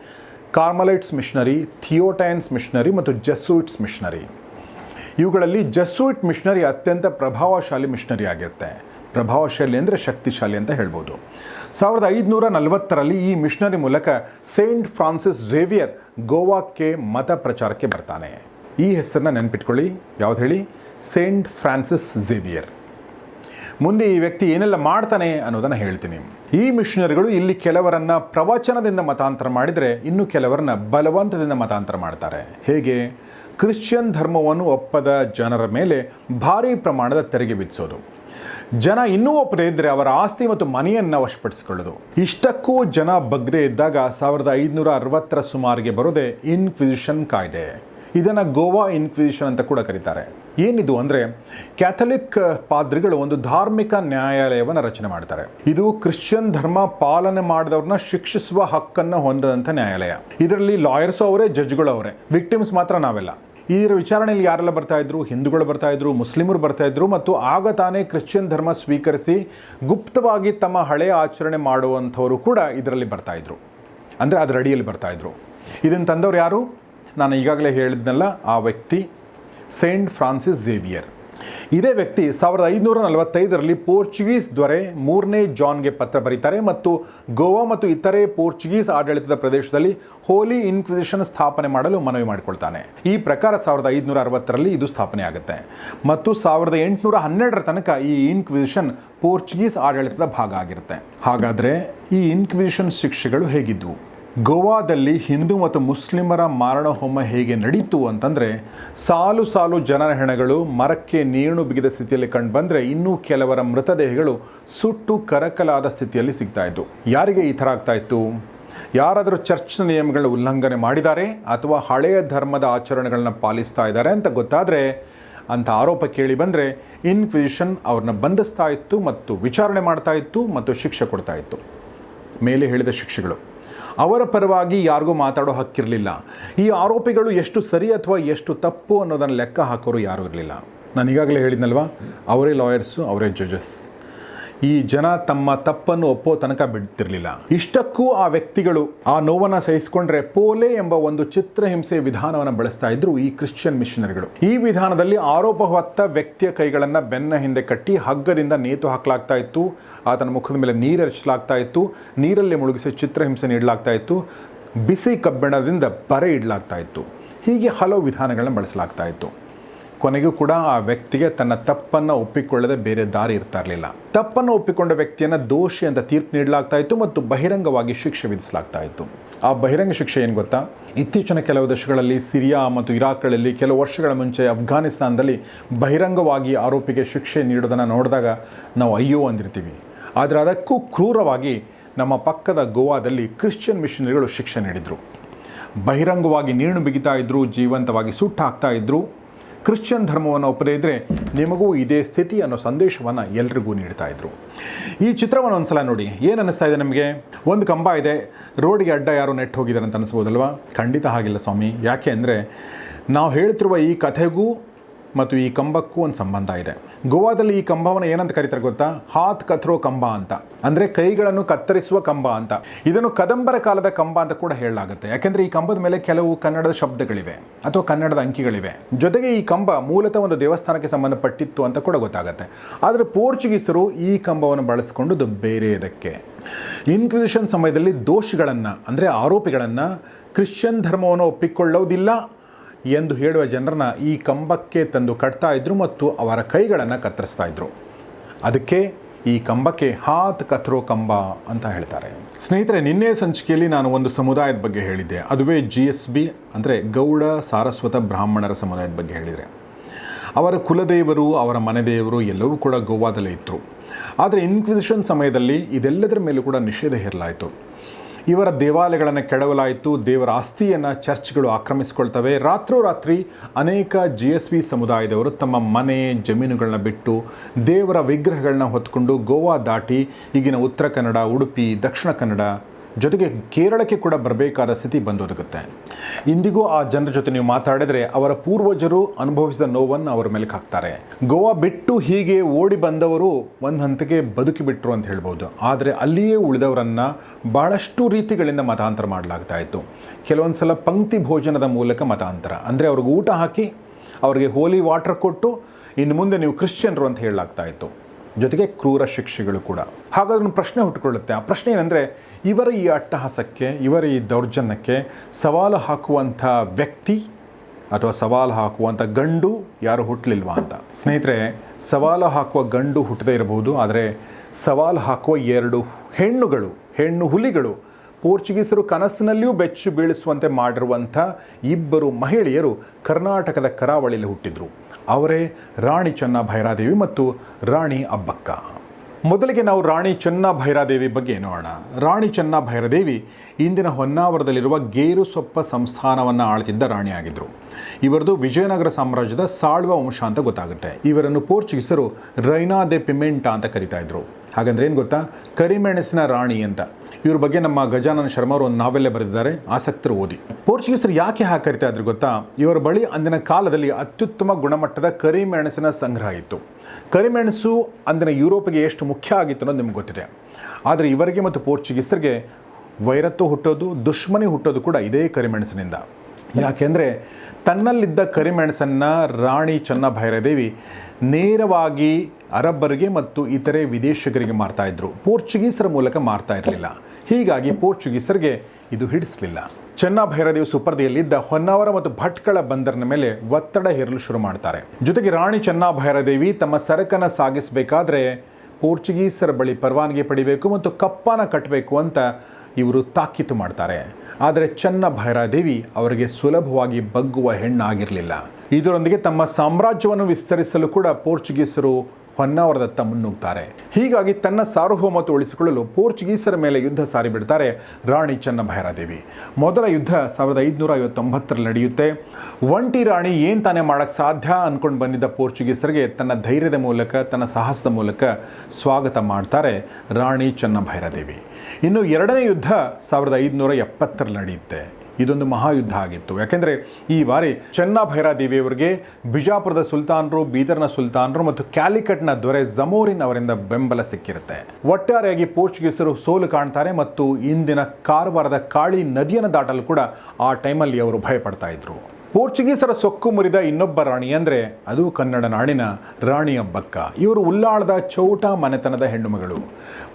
Carmelites missionary Theatines missionary ಮತ್ತು ಜೆಸ್ಸೂಯಿಟ್ಸ್ ಮಿಷನರಿ ಇವುಗಳಲ್ಲಿ ಜೆಸ್ಸೂಯಿಟ್ ಮಿಷನರಿ ಅತ್ಯಂತ ಪ್ರಭಾವಶಾಲಿ ಮಿಷನರಿ ಆಗಿರುತ್ತೆ. ಪ್ರಭಾವಶಾಲಿ ಅಂದರೆ ಶಕ್ತಿಶಾಲಿ ಅಂತ ಹೇಳ್ಬೋದು. ಸಾವಿರದ ಐದುನೂರ ನಲವತ್ತರಲ್ಲಿ ಈ ಮಿಷನರಿ ಮೂಲಕ ಸೇಂಟ್ ಫ್ರಾನ್ಸಿಸ್ ಝೇವಿಯರ್ ಗೋವಾಕ್ಕೆ ಮತ ಪ್ರಚಾರಕ್ಕೆ ಬರ್ತಾನೆ. ಈ ಹೆಸರನ್ನ ನೆನ್ಪಿಟ್ಕೊಳ್ಳಿ. ಯಾವ್ದು ಹೇಳಿ? ಸೇಂಟ್ ಫ್ರಾನ್ಸಿಸ್ ಝೇವಿಯರ್ ಮುಂದೆ ಈ ವ್ಯಕ್ತಿ ಏನೆಲ್ಲ ಮಾಡ್ತಾನೆ ಅನ್ನೋದನ್ನು ಹೇಳ್ತೀನಿ. ಈ ಮಿಷನರಿಗಳು ಇಲ್ಲಿ ಕೆಲವರನ್ನ ಪ್ರವಚನದಿಂದ ಮತಾಂತರ ಮಾಡಿದರೆ ಇನ್ನು ಕೆಲವರನ್ನ ಬಲವಂತದಿಂದ ಮತಾಂತರ ಮಾಡ್ತಾರೆ. ಹೇಗೆ? ಕ್ರಿಶ್ಚಿಯನ್ ಧರ್ಮವನ್ನು ಒಪ್ಪದ ಜನರ ಮೇಲೆ ಭಾರೀ ಪ್ರಮಾಣದ ತೆರಿಗೆ ವಿಧಿಸೋದು. ಜನ ಇನ್ನೂ ಒಪ್ಪದೇ ಇದ್ದರೆ ಅವರ ಆಸ್ತಿ ಮತ್ತು ಮನೆಯನ್ನು ವಶಪಡಿಸಿಕೊಳ್ಳೋದು. ಇಷ್ಟಕ್ಕೂ ಜನ ಬಗ್ಗದೇ ಇದ್ದಾಗ ಸಾವಿರದ ಐದುನೂರ ಅರವತ್ತರ ಸುಮಾರಿಗೆ ಬರೋದೇ ಇನ್ಕ್ವಿಸಿಷನ್ ಕಾಯ್ದೆ. ಇದನ್ನು ಗೋವಾ ಇನ್ಕ್ವಿಸಿಷನ್ ಅಂತ ಕೂಡ ಕರೀತಾರೆ. ಏನಿದು ಅಂದರೆ ಕ್ಯಾಥಲಿಕ್ ಪಾದ್ರಿಗಳು ಒಂದು ಧಾರ್ಮಿಕ ನ್ಯಾಯಾಲಯವನ್ನು ರಚನೆ ಮಾಡ್ತಾರೆ. ಇದು ಕ್ರಿಶ್ಚಿಯನ್ ಧರ್ಮ ಪಾಲನೆ ಮಾಡಿದವ್ರನ್ನ ಶಿಕ್ಷಿಸುವ ಹಕ್ಕನ್ನು ಹೊಂದದಂಥ ನ್ಯಾಯಾಲಯ. ಇದರಲ್ಲಿ ಲಾಯರ್ಸು ಅವರೇ, ಜಡ್ಜ್ಗಳು ಅವರೇ. ವಿಕ್ಟಿಮ್ಸ್ ಮಾತ್ರ ನಾವೆಲ್ಲ. ಇದರ ವಿಚಾರಣೆಯಲ್ಲಿ ಯಾರೆಲ್ಲ ಬರ್ತಾ ಇದ್ರು? ಹಿಂದೂಗಳು ಬರ್ತಾ ಇದ್ರು, ಮುಸ್ಲಿಮರು ಬರ್ತಾ ಇದ್ರು, ಮತ್ತು ಆಗ ತಾನೇ ಕ್ರಿಶ್ಚಿಯನ್ ಧರ್ಮ ಸ್ವೀಕರಿಸಿ ಗುಪ್ತವಾಗಿ ತಮ್ಮ ಹಳೆಯ ಆಚರಣೆ ಮಾಡುವಂಥವರು ಕೂಡ ಇದರಲ್ಲಿ ಬರ್ತಾ ಇದ್ರು. ಅಂದರೆ ಅದರ ಅಡಿಯಲ್ಲಿ ಬರ್ತಾಯಿದ್ರು ಇದನ್ನು ತಂದವರು ಯಾರು? ನಾನು ಈಗಾಗಲೇ ಹೇಳಿದ್ನಲ್ಲ, ಆ ವ್ಯಕ್ತಿ ಸೇಂಟ್ ಫ್ರಾನ್ಸಿಸ್ ಝೇವಿಯರ್. ಇದೇ ವ್ಯಕ್ತಿ ಸಾವಿರದ ಐದುನೂರ ನಲವತ್ತೈದರಲ್ಲಿ ಪೋರ್ಚುಗೀಸ್ ದೊರೆ ಮೂರನೇ ಜಾನ್ಗೆ ಪತ್ರ ಬರೀತಾರೆ ಮತ್ತು ಗೋವಾ ಮತ್ತು ಇತರೆ ಪೋರ್ಚುಗೀಸ್ ಆಡಳಿತದ ಪ್ರದೇಶದಲ್ಲಿ ಹೋಲಿ ಇನ್ಕ್ವಿಸಿಷನ್ ಸ್ಥಾಪನೆ ಮಾಡಲು ಮನವಿ ಮಾಡಿಕೊಳ್ತಾನೆ. ಈ ಪ್ರಕಾರ ಸಾವಿರದ ಐದುನೂರ ಅರವತ್ತರಲ್ಲಿ ಇದು ಸ್ಥಾಪನೆ ಆಗುತ್ತೆ. ಮತ್ತು ಸಾವಿರದ ಎಂಟುನೂರ ಹನ್ನೆರಡರ ತನಕ ಈ ಇನ್ಕ್ವಿಸಿಷನ್ ಪೋರ್ಚುಗೀಸ್ ಆಡಳಿತದ ಭಾಗ ಆಗಿರುತ್ತೆ. ಹಾಗಾದರೆ ಈ ಇನ್ಕ್ವಿಸಿಷನ್ ಶಿಕ್ಷೆಗಳು ಹೇಗಿದ್ವು? ಗೋವಾದಲ್ಲಿ ಹಿಂದೂ ಮತ್ತು ಮುಸ್ಲಿಮರ ಮಾರಣಹೋಮ ಹೇಗೆ ನಡೀತು ಅಂತಂದರೆ, ಸಾಲು ಸಾಲು ಜನರ ಹೆಣಗಳು ಮರಕ್ಕೆ ನೇಣು ಬಿಗಿದ ಸ್ಥಿತಿಯಲ್ಲಿ ಕಂಡು ಬಂದರೆ ಇನ್ನೂ ಕೆಲವರ ಮೃತದೇಹಗಳು ಸುಟ್ಟು ಕರಕಲಾದ ಸ್ಥಿತಿಯಲ್ಲಿ ಸಿಗ್ತಾ ಇತ್ತು ಯಾರಿಗೆ ಈ ಥರ ಆಗ್ತಾ ಇತ್ತು? ಯಾರಾದರೂ ಚರ್ಚ್ನ ನಿಯಮಗಳನ್ನು ಉಲ್ಲಂಘನೆ ಮಾಡಿದ್ದಾರೆ ಅಥವಾ ಹಳೆಯ ಧರ್ಮದ ಆಚರಣೆಗಳನ್ನ ಪಾಲಿಸ್ತಾ ಇದ್ದಾರೆ ಅಂತ ಗೊತ್ತಾದರೆ, ಅಂತ ಆರೋಪ ಕೇಳಿ ಬಂದರೆ ಇನ್ಕ್ವಿಷನ್ ಅವ್ರನ್ನ ಬಂಧಿಸ್ತಾ ಇತ್ತು ಮತ್ತು ವಿಚಾರಣೆ ಮಾಡ್ತಾ ಇತ್ತು ಮತ್ತು ಶಿಕ್ಷೆ ಕೊಡ್ತಾ ಇತ್ತು. ಮೇಲೆ ಹೇಳಿದ ಶಿಕ್ಷೆಗಳು. ಅವರ ಪರವಾಗಿ ಯಾರಿಗೂ ಮಾತಾಡೋ ಹಕ್ಕಿರಲಿಲ್ಲ. ಈ ಆರೋಪಿಗಳು ಎಷ್ಟು ಸರಿ ಅಥವಾ ಎಷ್ಟು ತಪ್ಪು ಅನ್ನೋದನ್ನು ಲೆಕ್ಕ ಹಾಕೋರು ಯಾರೂ ಇರಲಿಲ್ಲ. ನಾನು ಈಗಾಗಲೇ ಹೇಳಿದ್ನಲ್ವಾ? ಅವರೇ ಲಾಯರ್ಸು, ಅವರೇ ಜಡ್ಜಸ್. ಈ ಜನ ತಮ್ಮ ತಪ್ಪನ್ನು ಒಪ್ಪೋ ತನಕ ಬಿಡ್ತಿರ್ಲಿಲ್ಲ. ಇಷ್ಟಕ್ಕೂ ಆ ವ್ಯಕ್ತಿಗಳು ಆ ನೋವನ್ನು ಸಹಿಸಿಕೊಂಡ್ರೆ ಪೋಲೆ ಎಂಬ ಒಂದು ಚಿತ್ರಹಿಂಸೆ ವಿಧಾನವನ್ನು ಬಳಸ್ತಾ ಇದ್ರು ಈ ಕ್ರಿಶ್ಚಿಯನ್ ಮಿಷನರಿಗಳು. ಈ ವಿಧಾನದಲ್ಲಿ ಆರೋಪ ಹೊತ್ತ ವ್ಯಕ್ತಿಯ ಕೈಗಳನ್ನು ಬೆನ್ನ ಹಿಂದೆ ಕಟ್ಟಿ ಹಗ್ಗದಿಂದ ನೇತು ಹಾಕಲಾಗ್ತಾ ಇತ್ತು. ಆತನ ಮುಖದ ಮೇಲೆ ನೀರೆರಚಲಾಗ್ತಾ ಇತ್ತು. ನೀರಲ್ಲಿ ಮುಳುಗಿಸಿ ಚಿತ್ರಹಿಂಸೆ ನೀಡಲಾಗ್ತಾ ಇತ್ತು. ಬಿಸಿ ಕಬ್ಬಿಣದಿಂದ ಬರೆ ಇಡಲಾಗ್ತಾ ಇತ್ತು. ಹೀಗೆ ಹಲವು ವಿಧಾನಗಳನ್ನ ಬಳಸಲಾಗ್ತಾ ಇತ್ತು. ಕೊನೆಗೂ ಕೂಡ ಆ ವ್ಯಕ್ತಿಗೆ ತನ್ನ ತಪ್ಪನ್ನು ಒಪ್ಪಿಕೊಳ್ಳದೆ ಬೇರೆ ದಾರಿ ಇರ್ತಾ ಇರಲಿಲ್ಲ. ತಪ್ಪನ್ನು ಒಪ್ಪಿಕೊಂಡ ವ್ಯಕ್ತಿಯನ್ನು ದೋಷಿ ಅಂತ ತೀರ್ಪು ನೀಡಲಾಗ್ತಾ ಇತ್ತು ಮತ್ತು ಬಹಿರಂಗವಾಗಿ ಶಿಕ್ಷೆ ವಿಧಿಸಲಾಗ್ತಾ ಇತ್ತು. ಆ ಬಹಿರಂಗ ಶಿಕ್ಷೆ ಏನು ಗೊತ್ತಾ? ಇತ್ತೀಚಿನ ಕೆಲವು ದಶಕಗಳಲ್ಲಿ ಸಿರಿಯಾ ಮತ್ತು ಇರಾಕ್ಗಳಲ್ಲಿ ಕೆಲವು ವರ್ಷಗಳ ಮುಂಚೆ ಅಫ್ಘಾನಿಸ್ತಾನದಲ್ಲಿ ಬಹಿರಂಗವಾಗಿ ಆರೋಪಿಗೆ ಶಿಕ್ಷೆ ನೀಡೋದನ್ನು ನೋಡಿದಾಗ ನಾವು ಅಯ್ಯೋ ಅಂದಿರ್ತೀವಿ. ಆದರೆ ಅದಕ್ಕೂ ಕ್ರೂರವಾಗಿ ನಮ್ಮ ಪಕ್ಕದ ಗೋವಾದಲ್ಲಿ ಕ್ರಿಶ್ಚಿಯನ್ ಮಿಷನರಿಗಳು ಶಿಕ್ಷೆ ನೀಡಿದರು. ಬಹಿರಂಗವಾಗಿ ನೀರು ಬಿಗಿತಾ ಇದ್ದರು ಜೀವಂತವಾಗಿ ಸುಟ್ಟು ಹಾಕ್ತಾ ಇದ್ರು. ಕ್ರಿಶ್ಚಿಯನ್ ಧರ್ಮವನ್ನು ಒಪ್ಪದೇ ನಿಮಗೂ ಇದೇ ಸ್ಥಿತಿ ಅನ್ನೋ ಸಂದೇಶವನ್ನು ಎಲ್ರಿಗೂ ನೀಡ್ತಾ ಇದ್ರು. ಈ ಚಿತ್ರವನ್ನು ಒಂದ್ಸಲ ನೋಡಿ. ಏನು ಅನ್ನಿಸ್ತಾ ಇದೆ ನಮಗೆ? ಒಂದು ಕಂಬ ಇದೆ. ರೋಡಿಗೆ ಅಡ್ಡ ಯಾರೋ ನೆಟ್ಟು ಹೋಗಿದ್ದಾರೆ ಅಂತ ಅನಿಸ್ಬೋದಲ್ವಾ ಖಂಡಿತ ಹಾಗಿಲ್ಲ ಸ್ವಾಮಿ. ಯಾಕೆ ಅಂದರೆ ನಾವು ಹೇಳ್ತಿರುವ ಈ ಕಥೆಗೂ ಮತ್ತು ಈ ಕಂಬಕ್ಕೂ ಒಂದು ಸಂಬಂಧ ಇದೆ. ಗೋವಾದಲ್ಲಿ ಈ ಕಂಬವನ್ನು ಏನಂತ ಕರೀತಾರೆ ಗೊತ್ತಾ? ಹಾತ್ ಕತ್ರೋ ಕಂಬ ಅಂತ. ಅಂದರೆ ಕೈಗಳನ್ನು ಕತ್ತರಿಸುವ ಕಂಬ ಅಂತ. ಇದನ್ನು ಕದಂಬರ ಕಾಲದ ಕಂಬ ಅಂತ ಕೂಡ ಹೇಳಲಾಗುತ್ತೆ. ಯಾಕೆಂದರೆ ಈ ಕಂಬದ ಮೇಲೆ ಕೆಲವು ಕನ್ನಡದ ಶಬ್ದಗಳಿವೆ ಅಥವಾ ಕನ್ನಡದ ಅಂಕಿಗಳಿವೆ. ಜೊತೆಗೆ ಈ ಕಂಬ ಮೂಲತಃ ಒಂದು ದೇವಸ್ಥಾನಕ್ಕೆ ಸಂಬಂಧಪಟ್ಟಿತ್ತು ಅಂತ ಕೂಡ ಗೊತ್ತಾಗುತ್ತೆ. ಆದರೆ ಪೋರ್ಚುಗೀಸರು ಈ ಕಂಬವನ್ನು ಬಳಸಿಕೊಂಡು ಬೇರೆ ಇದಕ್ಕೆ ಸಮಯದಲ್ಲಿ ದೋಷಿಗಳನ್ನು, ಅಂದರೆ ಆರೋಪಿಗಳನ್ನು ಕ್ರಿಶ್ಚಿಯನ್ ಧರ್ಮವನ್ನು ಒಪ್ಪಿಕೊಳ್ಳೋದಿಲ್ಲ ಎಂದು ಹೇಳುವ ಜನರನ್ನ ಈ ಕಂಬಕ್ಕೆ ತಂದು ಕಟ್ತಾ ಇದ್ರು ಮತ್ತು ಅವರ ಕೈಗಳನ್ನು ಕತ್ತರಿಸ್ತಾ ಇದ್ರು. ಅದಕ್ಕೆ ಈ ಕಂಬಕ್ಕೆ ಹಾತ್ ಕತ್ರೋ ಕಂಬ ಅಂತ ಹೇಳ್ತಾರೆ. ಸ್ನೇಹಿತರೆ, ನಿನ್ನೆ ಸಂಚಿಕೆಯಲ್ಲಿ ನಾನು ಒಂದು ಸಮುದಾಯದ ಬಗ್ಗೆ ಹೇಳಿದ್ದೆ. ಅದುವೇ ಜಿ ಎಸ್ ಬಿ ಅಂದರೆ ಗೌಡ ಸಾರಸ್ವತ ಬ್ರಾಹ್ಮಣರ ಸಮುದಾಯದ ಬಗ್ಗೆ ಹೇಳಿದರೆ. ಅವರ ಕುಲದೇವರು, ಅವರ ಮನೆದೇವರು ಎಲ್ಲರೂ ಕೂಡ ಗೋವಾದಲ್ಲೇ ಇದ್ದರು ಆದರೆ ಇನ್ಕ್ವಿಸಿಷನ್ ಸಮಯದಲ್ಲಿ ಇದೆಲ್ಲದರ ಮೇಲೂ ಕೂಡ ನಿಷೇಧ ಹೇರಲಾಯಿತು. ಇವರ ದೇವಾಲಯಗಳನ್ನು ಕೆಡವಲಾಯಿತು. ದೇವರ ಆಸ್ತಿಯನ್ನು ಚರ್ಚ್ಗಳು ಆಕ್ರಮಿಸಿಕೊಳ್ತವೆ. ರಾತ್ರೋರಾತ್ರಿ ಅನೇಕ ಜಿ ಎಸ್ ವಿ ಸಮುದಾಯದವರು ತಮ್ಮ ಮನೆ, ಜಮೀನುಗಳನ್ನ ಬಿಟ್ಟು ದೇವರ ವಿಗ್ರಹಗಳನ್ನ ಹೊತ್ಕೊಂಡು ಗೋವಾ ದಾಟಿ ಈಗಿನ ಉತ್ತರ ಕನ್ನಡ, ಉಡುಪಿ, ದಕ್ಷಿಣ ಕನ್ನಡ ಜೊತೆಗೆ ಕೇರಳಕ್ಕೆ ಕೂಡ ಬರಬೇಕಾದ ಸ್ಥಿತಿ ಬಂದೊದಗುತ್ತೆ. ಇಂದಿಗೂ ಆ ಜನರ ಜೊತೆ ನೀವು ಮಾತಾಡಿದರೆ ಅವರ ಪೂರ್ವಜರು ಅನುಭವಿಸಿದ ನೋವನ್ನು ಅವರ ಮೇಲೆ ಹಾಕ್ತಾರೆ. ಗೋವಾ ಬಿಟ್ಟು ಹೀಗೆ ಓಡಿ ಬಂದವರು ಒಂದು ಹಂತಕ್ಕೆ ಬದುಕಿ ಬಿಟ್ಟರು ಅಂತ ಹೇಳ್ಬೋದು. ಆದರೆ ಅಲ್ಲಿಯೇ ಉಳಿದವರನ್ನು ಬಹಳಷ್ಟು ರೀತಿಗಳಿಂದ ಮತಾಂತರ ಮಾಡಲಾಗ್ತಾ ಇತ್ತು. ಕೆಲವೊಂದು ಸಲ ಪಂಕ್ತಿ ಭೋಜನದ ಮೂಲಕ ಮತಾಂತರ. ಅಂದರೆ ಅವ್ರಿಗೆ ಊಟ ಹಾಕಿ, ಅವರಿಗೆ ಹೋಲಿ ವಾಟರ್ ಕೊಟ್ಟು, ಇನ್ನು ಮುಂದೆ ನೀವು ಕ್ರಿಶ್ಚಿಯನ್ರು ಅಂತ ಹೇಳಲಾಗ್ತಾ ಇತ್ತು. ಜೊತೆಗೆ ಕ್ರೂರ ಶಿಕ್ಷೆಗಳು ಕೂಡ. ಹಾಗಾದ್ರೆ ಒಂದು ಪ್ರಶ್ನೆ ಹುಟ್ಟುಕೊಳ್ಳುತ್ತೆ. ಆ ಪ್ರಶ್ನೆ ಏನಂದರೆ, ಇವರ ಈ ಅಟ್ಟಹಾಸಕ್ಕೆ, ಇವರ ಈ ದೌರ್ಜನ್ಯಕ್ಕೆ ಸವಾಲು ಹಾಕುವಂಥ ವ್ಯಕ್ತಿ ಅಥವಾ ಸವಾಲು ಹಾಕುವಂಥ ಗಂಡು ಯಾರು ಹುಟ್ಟಲಿಲ್ವಾ ಅಂತ. ಸ್ನೇಹಿತರೆ, ಸವಾಲು ಹಾಕುವ ಗಂಡು ಹುಟ್ಟದೇ ಇರಬಹುದು, ಆದರೆ ಸವಾಲು ಹಾಕುವ ಎರಡು ಹೆಣ್ಣುಗಳು, ಹೆಣ್ಣು ಹುಲಿಗಳು ಪೋರ್ಚುಗೀಸರು ಕನಸಿನಲ್ಲಿಯೂ ಬೆಚ್ಚು ಬೀಳಿಸುವಂತೆ ಮಾಡಿರುವಂಥ ಇಬ್ಬರು ಮಹಿಳೆಯರು ಕರ್ನಾಟಕದ ಕರಾವಳಿಯಲ್ಲಿ ಹುಟ್ಟಿದ್ರು. ಅವರೇ ರಾಣಿ ಚೆನ್ನ ಭೈರಾದೇವಿ ಮತ್ತು ರಾಣಿ ಅಬ್ಬಕ್ಕ. ಮೊದಲಿಗೆ ನಾವು ರಾಣಿ ಚೆನ್ನ ಭೈರಾದೇವಿ ಬಗ್ಗೆ ನೋಡೋಣ. ರಾಣಿ ಚೆನ್ನ ಭೈರಾದೇವಿ ಇಂದಿನ ಹೊನ್ನಾವರದಲ್ಲಿರುವ ಗೇರುಸೊಪ್ಪ ಸಂಸ್ಥಾನವನ್ನು ಆಳ್ತಿದ್ದ ರಾಣಿಯಾಗಿದ್ದರು ಇವರದು ವಿಜಯನಗರ ಸಾಮ್ರಾಜ್ಯದ ಸಾಳ್ವ ವಂಶ ಅಂತ ಗೊತ್ತಾಗುತ್ತೆ. ಇವರನ್ನು ಪೋರ್ಚುಗೀಸರು ರೈನಾ ದೆ ಪಿಮೆಂಟಾ ಅಂತ ಕರಿತಾ ಇದ್ರು. ಹಾಗಂದ್ರೆ ಏನು ಗೊತ್ತಾ? ಕರಿಮೆಣಸಿನ ರಾಣಿ ಅಂತ. ಇವ್ರ ಬಗ್ಗೆ ನಮ್ಮ ಗಜಾನನ ಶರ್ಮ ಅವರು ಒಂದು ನಾವೆಲ್ಲೇ ಬರೆದಿದ್ದಾರೆ. ಆಸಕ್ತರು ಓದಿ. ಪೋರ್ಚುಗೀಸರು ಯಾಕೆ ಹಾಗೆ ಕರಿತಾ ಇದ್ರು ಗೊತ್ತಾ? ಇವರ ಬಳಿ ಅಂದಿನ ಕಾಲದಲ್ಲಿ ಅತ್ಯುತ್ತಮ ಗುಣಮಟ್ಟದ ಕರಿಮೆಣಸಿನ ಸಂಗ್ರಹ ಇತ್ತು. ಕರಿಮೆಣಸು ಅಂದಿನ ಯುರೋಪಿಗೆ ಎಷ್ಟು ಮುಖ್ಯ ಆಗಿತ್ತು ಅನ್ನೋದು ನಿಮ್ಗೆ ಗೊತ್ತಿದೆ. ಆದರೆ ಇವರಿಗೆ ಮತ್ತು ಪೋರ್ಚುಗೀಸರಿಗೆ ವೈರತ್ವ ಹುಟ್ಟೋದು, ದುಶ್ಮನಿ ಹುಟ್ಟೋದು ಕೂಡ ಇದೇ ಕರಿಮೆಣಸಿನಿಂದ ಯಾಕೆಂದರೆ ತನ್ನಲ್ಲಿದ್ದ ಕರಿಮೆಣಸನ್ನು ರಾಣಿ ಚನ್ನಭೈರದೇವಿ ನೇರವಾಗಿ ಅರಬ್ಬರಿಗೆ ಮತ್ತು ಇತರೆ ವಿದೇಶಿಗರಿಗೆ ಮಾರ್ತಾಯಿದ್ರು ಪೋರ್ಚುಗೀಸರ ಮೂಲಕ ಮಾರ್ತಾ ಇರಲಿಲ್ಲ. ಹೀಗಾಗಿ ಪೋರ್ಚುಗೀಸರಿಗೆ ಇದು ಹಿಡಿಸಲಿಲ್ಲ. ಚೆನ್ನಭೈರದೇವಿ ಸುಪರ್ದಿಯಲ್ಲಿದ್ದ ಹೊನ್ನಾವರ ಮತ್ತು ಭಟ್ಕಳ ಬಂದರಿನ ಮೇಲೆ ಒತ್ತಡ ಹೇರಲು ಶುರು ಮಾಡ್ತಾರೆ. ಜೊತೆಗೆ ರಾಣಿ ಚೆನ್ನಭೈರದೇವಿ ತಮ್ಮ ಸರಕನ್ನು ಸಾಗಿಸಬೇಕಾದ್ರೆ ಪೋರ್ಚುಗೀಸರ ಬಳಿ ಪರವಾನಗಿ ಪಡಿಬೇಕು ಮತ್ತು ಕಪ್ಪನ ಕಟ್ಟಬೇಕು ಅಂತ ಇವರು ತಾಕೀತು ಮಾಡ್ತಾರೆ. ಆದರೆ ಚನ್ನ ಭೈರಾದೇವಿ ಅವರಿಗೆ ಸುಲಭವಾಗಿ ಬಗ್ಗುವ ಹೆಣ್ಣಾಗಿರಲಿಲ್ಲ. ಇದರೊಂದಿಗೆ ತಮ್ಮ ಸಾಮ್ರಾಜ್ಯವನ್ನು ವಿಸ್ತರಿಸಲು ಕೂಡ ಪೋರ್ಚುಗೀಸರು ಹೊನ್ನಾವರದತ್ತ ಮುನ್ನುಗ್ತಾರೆ. ಹೀಗಾಗಿ ತನ್ನ ಸಾರ್ವಭೌಮತ್ವ ಉಳಿಸಿಕೊಳ್ಳಲು ಪೋರ್ಚುಗೀಸರ ಮೇಲೆ ಯುದ್ಧ ಸಾರಿಬಿಡ್ತಾರೆ ರಾಣಿ ಚೆನ್ನಭೈರಾದೇವಿ. ಮೊದಲ ಯುದ್ಧ ಸಾವಿರದ ಐದುನೂರ ಐವತ್ತೊಂಬತ್ತರಲ್ಲಿ ನಡೆಯುತ್ತೆ. ಒಂಟಿ ರಾಣಿ ಏನು ತಾನೇ ಮಾಡೋಕ್ಕೆ ಸಾಧ್ಯ ಅಂದ್ಕೊಂಡು ಬಂದಿದ್ದ ಪೋರ್ಚುಗೀಸರಿಗೆ ತನ್ನ ಧೈರ್ಯದ ಮೂಲಕ, ತನ್ನ ಸಾಹಸದ ಮೂಲಕ ಸ್ವಾಗತ ಮಾಡ್ತಾರೆ ರಾಣಿ ಚೆನ್ನಭೈರಾದೇವಿ. ಇನ್ನು ಎರಡನೇ ಯುದ್ಧ ಸಾವಿರದ ಐದುನೂರ ಎಪ್ಪತ್ತರಲ್ಲಿ ನಡೆಯುತ್ತೆ. ಇದೊಂದು ಮಹಾಯುದ್ಧ ಆಗಿತ್ತು. ಯಾಕೆಂದರೆ ಈ ಬಾರಿ ಚೆನ್ನಭೈರಾದೇವಿಯವರಿಗೆ ಬಿಜಾಪುರದ ಸುಲ್ತಾನರು, ಬೀದರ್ನ ಸುಲ್ತಾನರು ಮತ್ತು ಕ್ಯಾಲಿಕಟ್ನ ದೊರೆ ಜಮೋರಿನ್ ಅವರಿಂದ ಬೆಂಬಲ ಸಿಕ್ಕಿರುತ್ತೆ. ಒಟ್ಟಾರೆಯಾಗಿ ಪೋರ್ಚುಗೀಸರು ಸೋಲು ಕಾಣ್ತಾರೆ ಮತ್ತು ಇಂದಿನ ಕಾರವಾರದ ಕಾಳಿ ನದಿಯನ್ನು ದಾಟಲು ಕೂಡ ಆ ಟೈಮಲ್ಲಿ ಅವರು ಭಯಪಡ್ತಾ ಇದ್ರು. ಪೋರ್ಚುಗೀಸರ ಸೊಕ್ಕು ಮುರಿದ ಇನ್ನೊಬ್ಬ ರಾಣಿ ಅಂದರೆ ಅದು ಕನ್ನಡ ನಾಡಿನ ರಾಣಿಯ ಬಕ್ಕ. ಇವರು ಉಲ್ಲಾಳದ ಚೌಟ ಮನೆತನದ ಹೆಣ್ಣುಮಗಳು.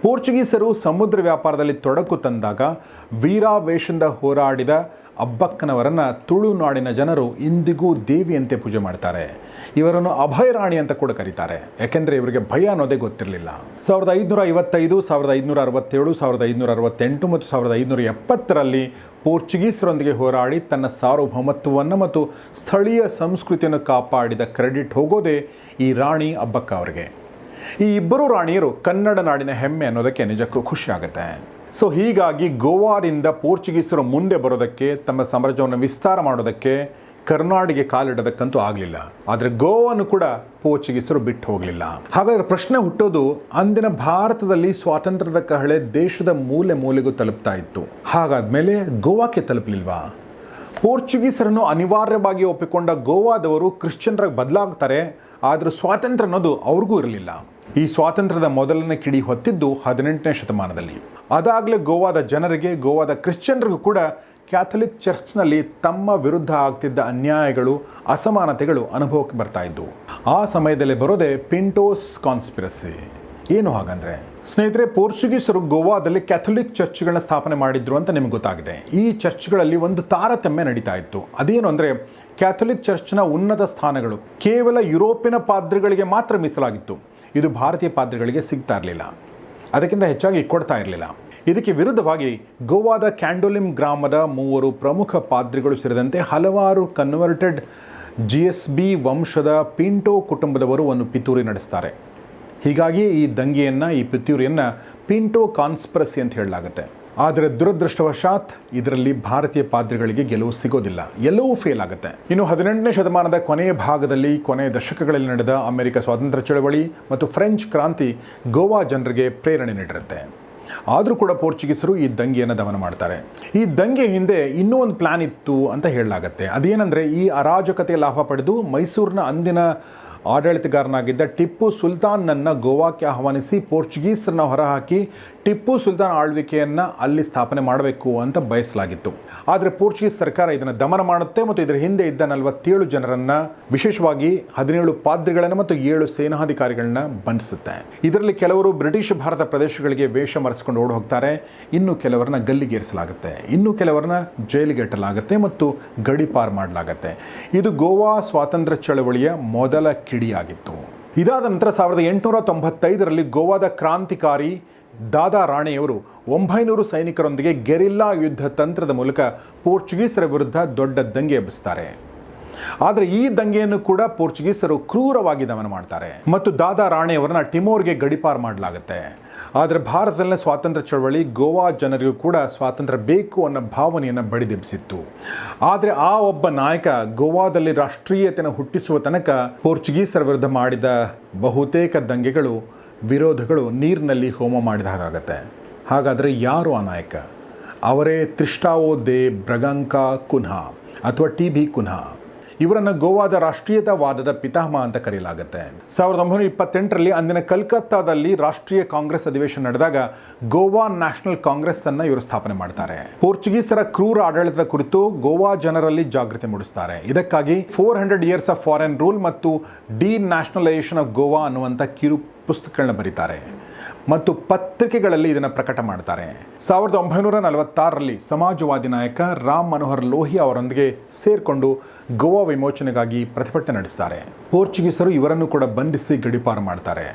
ಪೋರ್ಚುಗೀಸರು ಸಮುದ್ರ ವ್ಯಾಪಾರದಲ್ಲಿ ತೊಡಕು ತಂದಾಗ ವೀರಾವೇಶದಿಂದ ಹೋರಾಡಿದ ಅಬ್ಬಕ್ಕನವರನ್ನು ತುಳುನಾಡಿನ ಜನರು ಇಂದಿಗೂ ದೇವಿಯಂತೆ ಪೂಜೆ ಮಾಡ್ತಾರೆ. ಇವರನ್ನು ಅಭಯ ರಾಣಿ ಅಂತ ಕೂಡ ಕರೀತಾರೆ. ಯಾಕೆಂದರೆ ಇವರಿಗೆ ಭಯ ಅನ್ನೋದೇ ಗೊತ್ತಿರಲಿಲ್ಲ. ಸಾವಿರದ ಐದುನೂರ ಐವತ್ತೈದು, ಸಾವಿರದ ಐದುನೂರ ಅರವತ್ತೇಳು, ಸಾವಿರದ ಐದುನೂರ ಅರವತ್ತೆಂಟು ಮತ್ತು ಸಾವಿರದ ಐದುನೂರ ಎಪ್ಪತ್ತರಲ್ಲಿ ಪೋರ್ಚುಗೀಸರೊಂದಿಗೆ ಹೋರಾಡಿ ತನ್ನ ಸಾರ್ವಭೌಮತ್ವವನ್ನು ಮತ್ತು ಸ್ಥಳೀಯ ಸಂಸ್ಕೃತಿಯನ್ನು ಕಾಪಾಡಿದ ಕ್ರೆಡಿಟ್ ಹೋಗೋದೇ ಈ ರಾಣಿ ಅಬ್ಬಕ್ಕ ಅವರಿಗೆ. ಈ ಇಬ್ಬರು ರಾಣಿಯರು ಕನ್ನಡ ನಾಡಿನ ಹೆಮ್ಮೆ ಅನ್ನೋದಕ್ಕೆ ನಿಜಕ್ಕೂ ಖುಷಿ ಆಗುತ್ತೆ. ಸೊ ಹೀಗಾಗಿ ಗೋವಾದಿಂದ ಪೋರ್ಚುಗೀಸರು ಮುಂದೆ ಬರೋದಕ್ಕೆ, ತಮ್ಮ ಸಾಮ್ರಾಜ್ಯವನ್ನು ವಿಸ್ತಾರ ಮಾಡೋದಕ್ಕೆ ಕರ್ನಾಡಿಗೆ ಕಾಲಿಡೋದಕ್ಕಂತೂ ಆಗಲಿಲ್ಲ. ಆದರೆ ಗೋವನ್ನು ಕೂಡ ಪೋರ್ಚುಗೀಸರು ಬಿಟ್ಟು ಹೋಗಲಿಲ್ಲ. ಹಾಗಾದರೆ ಪ್ರಶ್ನೆ ಹುಟ್ಟೋದು ಅಂದಿನ ಭಾರತದಲ್ಲಿ ಸ್ವಾತಂತ್ರ್ಯದ ಕಹಳೆ ದೇಶದ ಮೂಲೆ ಮೂಲೆಗೂ ತಲುಪ್ತಾ ಇತ್ತು. ಹಾಗಾದ್ಮೇಲೆ ಗೋವಾಕ್ಕೆ ತಲುಪಲಿಲ್ವಾ? ಪೋರ್ಚುಗೀಸರನ್ನು ಅನಿವಾರ್ಯವಾಗಿ ಒಪ್ಪಿಕೊಂಡ ಗೋವಾದವರು ಕ್ರಿಶ್ಚಿಯನ್ರಾಗಿ ಬದಲಾಗ್ತಾರೆ, ಆದರೂ ಸ್ವಾತಂತ್ರ್ಯ ಅನ್ನೋದು ಅವ್ರಿಗೂ ಇರಲಿಲ್ಲ. ಈ ಸ್ವಾತಂತ್ರ್ಯದ ಮೊದಲನೇ ಕಿಡಿ ಹೊತ್ತಿದ್ದು ಹದಿನೆಂಟನೇ ಶತಮಾನದಲ್ಲಿ. ಅದಾಗಲೇ ಗೋವಾದ ಜನರಿಗೆ, ಗೋವಾದ ಕ್ರಿಶ್ಚಿಯನ್ರಿಗೂ ಕೂಡ ಕ್ಯಾಥಲಿಕ್ ಚರ್ಚ್ನಲ್ಲಿ ತಮ್ಮ ವಿರುದ್ಧ ಆಗ್ತಿದ್ದ ಅನ್ಯಾಯಗಳು, ಅಸಮಾನತೆಗಳು ಅನುಭವಕ್ಕೆ ಬರ್ತಾ ಇದ್ದವು ಆ ಸಮಯದಲ್ಲಿ ಬರೋದೇ ಪಿಂಟೋಸ್ ಕಾನ್ಸ್ಪಿರಸಿ. ಏನು ಹಾಗಂದ್ರೆ, ಸ್ನೇಹಿತರೆ, ಪೋರ್ಚುಗೀಸರು ಗೋವಾದಲ್ಲಿ ಕ್ಯಾಥೊಲಿಕ್ ಚರ್ಚ್ಗಳನ್ನ ಸ್ಥಾಪನೆ ಮಾಡಿದ್ರು ಅಂತ ನಿಮ್ಗೆ ಗೊತ್ತಾಗಿದೆ. ಈ ಚರ್ಚ್ಗಳಲ್ಲಿ ಒಂದು ತಾರತಮ್ಯ ನಡೀತಾ ಇತ್ತು. ಅದೇನು ಅಂದರೆ, ಕ್ಯಾಥೊಲಿಕ್ ಚರ್ಚ್ನ ಉನ್ನತ ಸ್ಥಾನಗಳು ಕೇವಲ ಯುರೋಪಿನ ಪಾದ್ರಿಗಳಿಗೆ ಮಾತ್ರ ಮೀಸಲಾಗಿತ್ತು. ಇದು ಭಾರತೀಯ ಪಾತ್ರೆಗಳಿಗೆ ಸಿಗ್ತಾ ಇರಲಿಲ್ಲ. ಅದಕ್ಕಿಂತ ಹೆಚ್ಚಾಗಿ ಕೊಡ್ತಾ ಇರಲಿಲ್ಲ. ಇದಕ್ಕೆ ವಿರುದ್ಧವಾಗಿ ಗೋವಾದ ಕ್ಯಾಂಡೋಲಿಮ್ ಗ್ರಾಮದ ಮೂವರು ಪ್ರಮುಖ ಪಾದ್ರಿಗಳು ಸೇರಿದಂತೆ ಹಲವಾರು ಕನ್ವರ್ಟೆಡ್ ಜಿ ಎಸ್ ಬಿ ವಂಶದ ಪಿಂಟೋ ಕುಟುಂಬದವರು ಒಂದು ಪಿತೂರಿ ನಡೆಸ್ತಾರೆ. ಹೀಗಾಗಿ ಈ ದಂಗೆಯನ್ನು, ಈ ಪಿತೂರಿಯನ್ನು ಪಿಂಟೋ ಕಾನ್ಸ್ಪರಸಿ ಅಂತ ಹೇಳಲಾಗುತ್ತೆ. ಆದರೆ ದುರದೃಷ್ಟವಶಾತ್ ಇದರಲ್ಲಿ ಭಾರತೀಯ ಪಾದ್ರಿಗಳಿಗೆ ಗೆಲುವು ಸಿಗೋದಿಲ್ಲ. ಎಲ್ಲವೂ ಫೇಲ್ ಆಗುತ್ತೆ. ಇನ್ನು ಹದಿನೆಂಟನೇ ಶತಮಾನದ ಕೊನೆಯ ಭಾಗದಲ್ಲಿ, ಕೊನೆಯ ದಶಕಗಳಲ್ಲಿ ನಡೆದ ಅಮೆರಿಕ ಸ್ವಾತಂತ್ರ್ಯ ಚಳವಳಿ ಮತ್ತು ಫ್ರೆಂಚ್ ಕ್ರಾಂತಿ ಗೋವಾ ಜನರಿಗೆ ಪ್ರೇರಣೆ ನೀಡಿರುತ್ತೆ. ಆದರೂ ಕೂಡ ಪೋರ್ಚುಗೀಸರು ಈ ದಂಗೆಯನ್ನು ದಮನ ಮಾಡ್ತಾರೆ. ಈ ದಂಗೆ ಹಿಂದೆ ಇನ್ನೂ ಒಂದು ಪ್ಲಾನ್ ಇತ್ತು ಅಂತ ಹೇಳಲಾಗತ್ತೆ. ಅದೇನೆಂದರೆ ಈ ಅರಾಜಕತೆ ಲಾಭ ಪಡೆದು ಮೈಸೂರಿನ ಅಂದಿನ ಆಡಳಿತಗಾರನಾಗಿದ್ದ ಟಿಪ್ಪು ಸುಲ್ತಾನ್ನನ್ನು ಗೋವಾಕ್ಕೆ ಆಹ್ವಾನಿಸಿ ಪೋರ್ಚುಗೀಸರನ್ನ ಹೊರಹಾಕಿ ಟಿಪ್ಪು ಸುಲ್ತಾನ್ ಆಳ್ವಿಕೆಯನ್ನು ಅಲ್ಲಿ ಸ್ಥಾಪನೆ ಮಾಡಬೇಕು ಅಂತ ಬಯಸಲಾಗಿತ್ತು. ಆದರೆ ಪೋರ್ಚುಗೀಸ್ ಸರ್ಕಾರ ಇದನ್ನು ದಮನ ಮಾಡುತ್ತೆ ಮತ್ತು ಇದರ ಹಿಂದೆ ಇದ್ದ ನಲವತ್ತೇಳು ಜನರನ್ನು, ವಿಶೇಷವಾಗಿ ಹದಿನೇಳು ಪಾದ್ರಿಗಳನ್ನು ಮತ್ತು ಏಳು ಸೇನಾಧಿಕಾರಿಗಳನ್ನ ಬಂಧಿಸುತ್ತೆ. ಇದರಲ್ಲಿ ಕೆಲವರು ಬ್ರಿಟಿಷ್ ಭಾರತ ಪ್ರದೇಶಗಳಿಗೆ ವೇಷ ಮರೆಸಿಕೊಂಡು ಓಡಿ ಹೋಗ್ತಾರೆ. ಇನ್ನು ಕೆಲವರನ್ನ ಗಲ್ಲಿಗೇರಿಸಲಾಗುತ್ತೆ ಇನ್ನು ಕೆಲವರನ್ನ ಜೈಲಿಗೆ ಇಟ್ಟಲಾಗುತ್ತೆ ಮತ್ತು ಗಡಿಪಾರು ಮಾಡಲಾಗುತ್ತೆ. ಇದು ಗೋವಾ ಸ್ವಾತಂತ್ರ್ಯ ಚಳವಳಿಯ ಮೊದಲ ಕಿಡಿಯಾಗಿತ್ತು. ಇದಾದ ನಂತರ ಸಾವಿರದ ಎಂಟುನೂರ ತೊಂಬತ್ತೈದರಲ್ಲಿ ಗೋವಾದ ಕ್ರಾಂತಿಕಾರಿ ದಾದಾ ರಾಣೆಯವರು ಒಂಬೈನೂರು ಸೈನಿಕರೊಂದಿಗೆ ಗೆರಿಲ್ಲಾ ಯುದ್ಧ ತಂತ್ರದ ಮೂಲಕ ಪೋರ್ಚುಗೀಸರ ವಿರುದ್ಧ ದೊಡ್ಡ ದಂಗೆ ಎಬ್ಬಿಸ್ತಾರೆ. ಆದರೆ ಈ ದಂಗೆಯನ್ನು ಕೂಡ ಪೋರ್ಚುಗೀಸರು ಕ್ರೂರವಾಗಿ ದಮನ ಮಾಡ್ತಾರೆ. ಮತ್ತು ದಾದಾ ರಾಣೆಯವರನ್ನ ಟಿಮೋರ್ಗೆ ಗಡಿಪಾರು ಮಾಡಲಾಗುತ್ತೆ. ಆದರೆ ಭಾರತದಲ್ಲಿನ ಸ್ವಾತಂತ್ರ್ಯ ಚಳವಳಿ, ಗೋವಾ ಜನರಿಗೂ ಕೂಡ ಸ್ವಾತಂತ್ರ್ಯ ಬೇಕು ಅನ್ನೋ ಭಾವನೆಯನ್ನು ಬಡಿದೆಬ್ಬಿಸಿತ್ತು ಆದರೆ ಆ ಒಬ್ಬ ನಾಯಕ ಗೋವಾದಲ್ಲಿ ರಾಷ್ಟ್ರೀಯತೆಯನ್ನು ಹುಟ್ಟಿಸುವ ತನಕ ಪೋರ್ಚುಗೀಸರ ವಿರುದ್ಧ ಮಾಡಿದ ಬಹುತೇಕ ದಂಗೆಗಳು, ವಿರೋಧಗಳು ನೀರಿನಲ್ಲಿ ಹೋಮ ಮಾಡಿದ ಹಾಗಾಗತ್ತೆ. ಹಾಗಾದರೆ ಯಾರು ಆ ನಾಯಕ? ಅವರೇ ತ್ರಿಷ್ಟಾವೋ ದೇ ಬ್ರಗಂಕಾ ಕುನ್ಹಾ ಅಥವಾ ಟಿ ಬಿ ಕುನ್ಹಾ? ಇವರನ್ನು ಗೋವಾದ ರಾಷ್ಟ್ರೀಯತಾವಾದದ ಪಿತಾಮಹ ಅಂತ ಕರೆಯಲಾಗುತ್ತೆ. ಸಾವಿರದ ಒಂಬೈನೂರ ಇಪ್ಪತ್ತೆಂಟರಲ್ಲಿ ಅಂದಿನ ಕಲ್ಕತ್ತಾದಲ್ಲಿ ರಾಷ್ಟ್ರೀಯ ಕಾಂಗ್ರೆಸ್ ಅಧಿವೇಶನ ನಡೆದಾಗ ಗೋವಾ ನ್ಯಾಷನಲ್ ಕಾಂಗ್ರೆಸ್ ಅನ್ನ ಇವರು ಸ್ಥಾಪನೆ ಮಾಡ್ತಾರೆ. ಪೋರ್ಚುಗೀಸರ ಕ್ರೂರ ಆಡಳಿತದ ಕುರಿತು ಗೋವಾ ಜನರಲ್ಲಿ ಜಾಗೃತಿ ಮೂಡಿಸ್ತಾರೆ. ಇದಕ್ಕಾಗಿ four hundred years of foreign rule ಮತ್ತು ಡಿ ನ್ಯಾಷನಲೈಸೇಷನ್ ಆಫ್ ಗೋವಾ ಅನ್ನುವಂಥ ಕಿರು ಪುಸ್ತಕಗಳನ್ನ ಬರೀತಾರೆ. ಮತ್ತು ಪತ್ರಿಕೆಗಳಲ್ಲಿ ಇದನ್ನು ಪ್ರಕಟ ಮಾಡ್ತಾರೆ. ಸಾವಿರದ ಒಂಬೈನೂರ ನಲವತ್ತಾರರಲ್ಲಿ ಸಮಾಜವಾದಿ ನಾಯಕ ರಾಮ್ ಮನೋಹರ್ ಲೋಹಿ ಅವರೊಂದಿಗೆ ಸೇರಿಕೊಂಡು ಗೋವಾ ವಿಮೋಚನೆಗಾಗಿ ಪ್ರತಿಭಟನೆ ನಡೆಸ್ತಾರೆ ಪೋರ್ಚುಗೀಸರು ಇವರನ್ನು ಕೂಡ ಬಂಧಿಸಿ ಗಡಿಪಾರು ಮಾಡ್ತಾರೆ.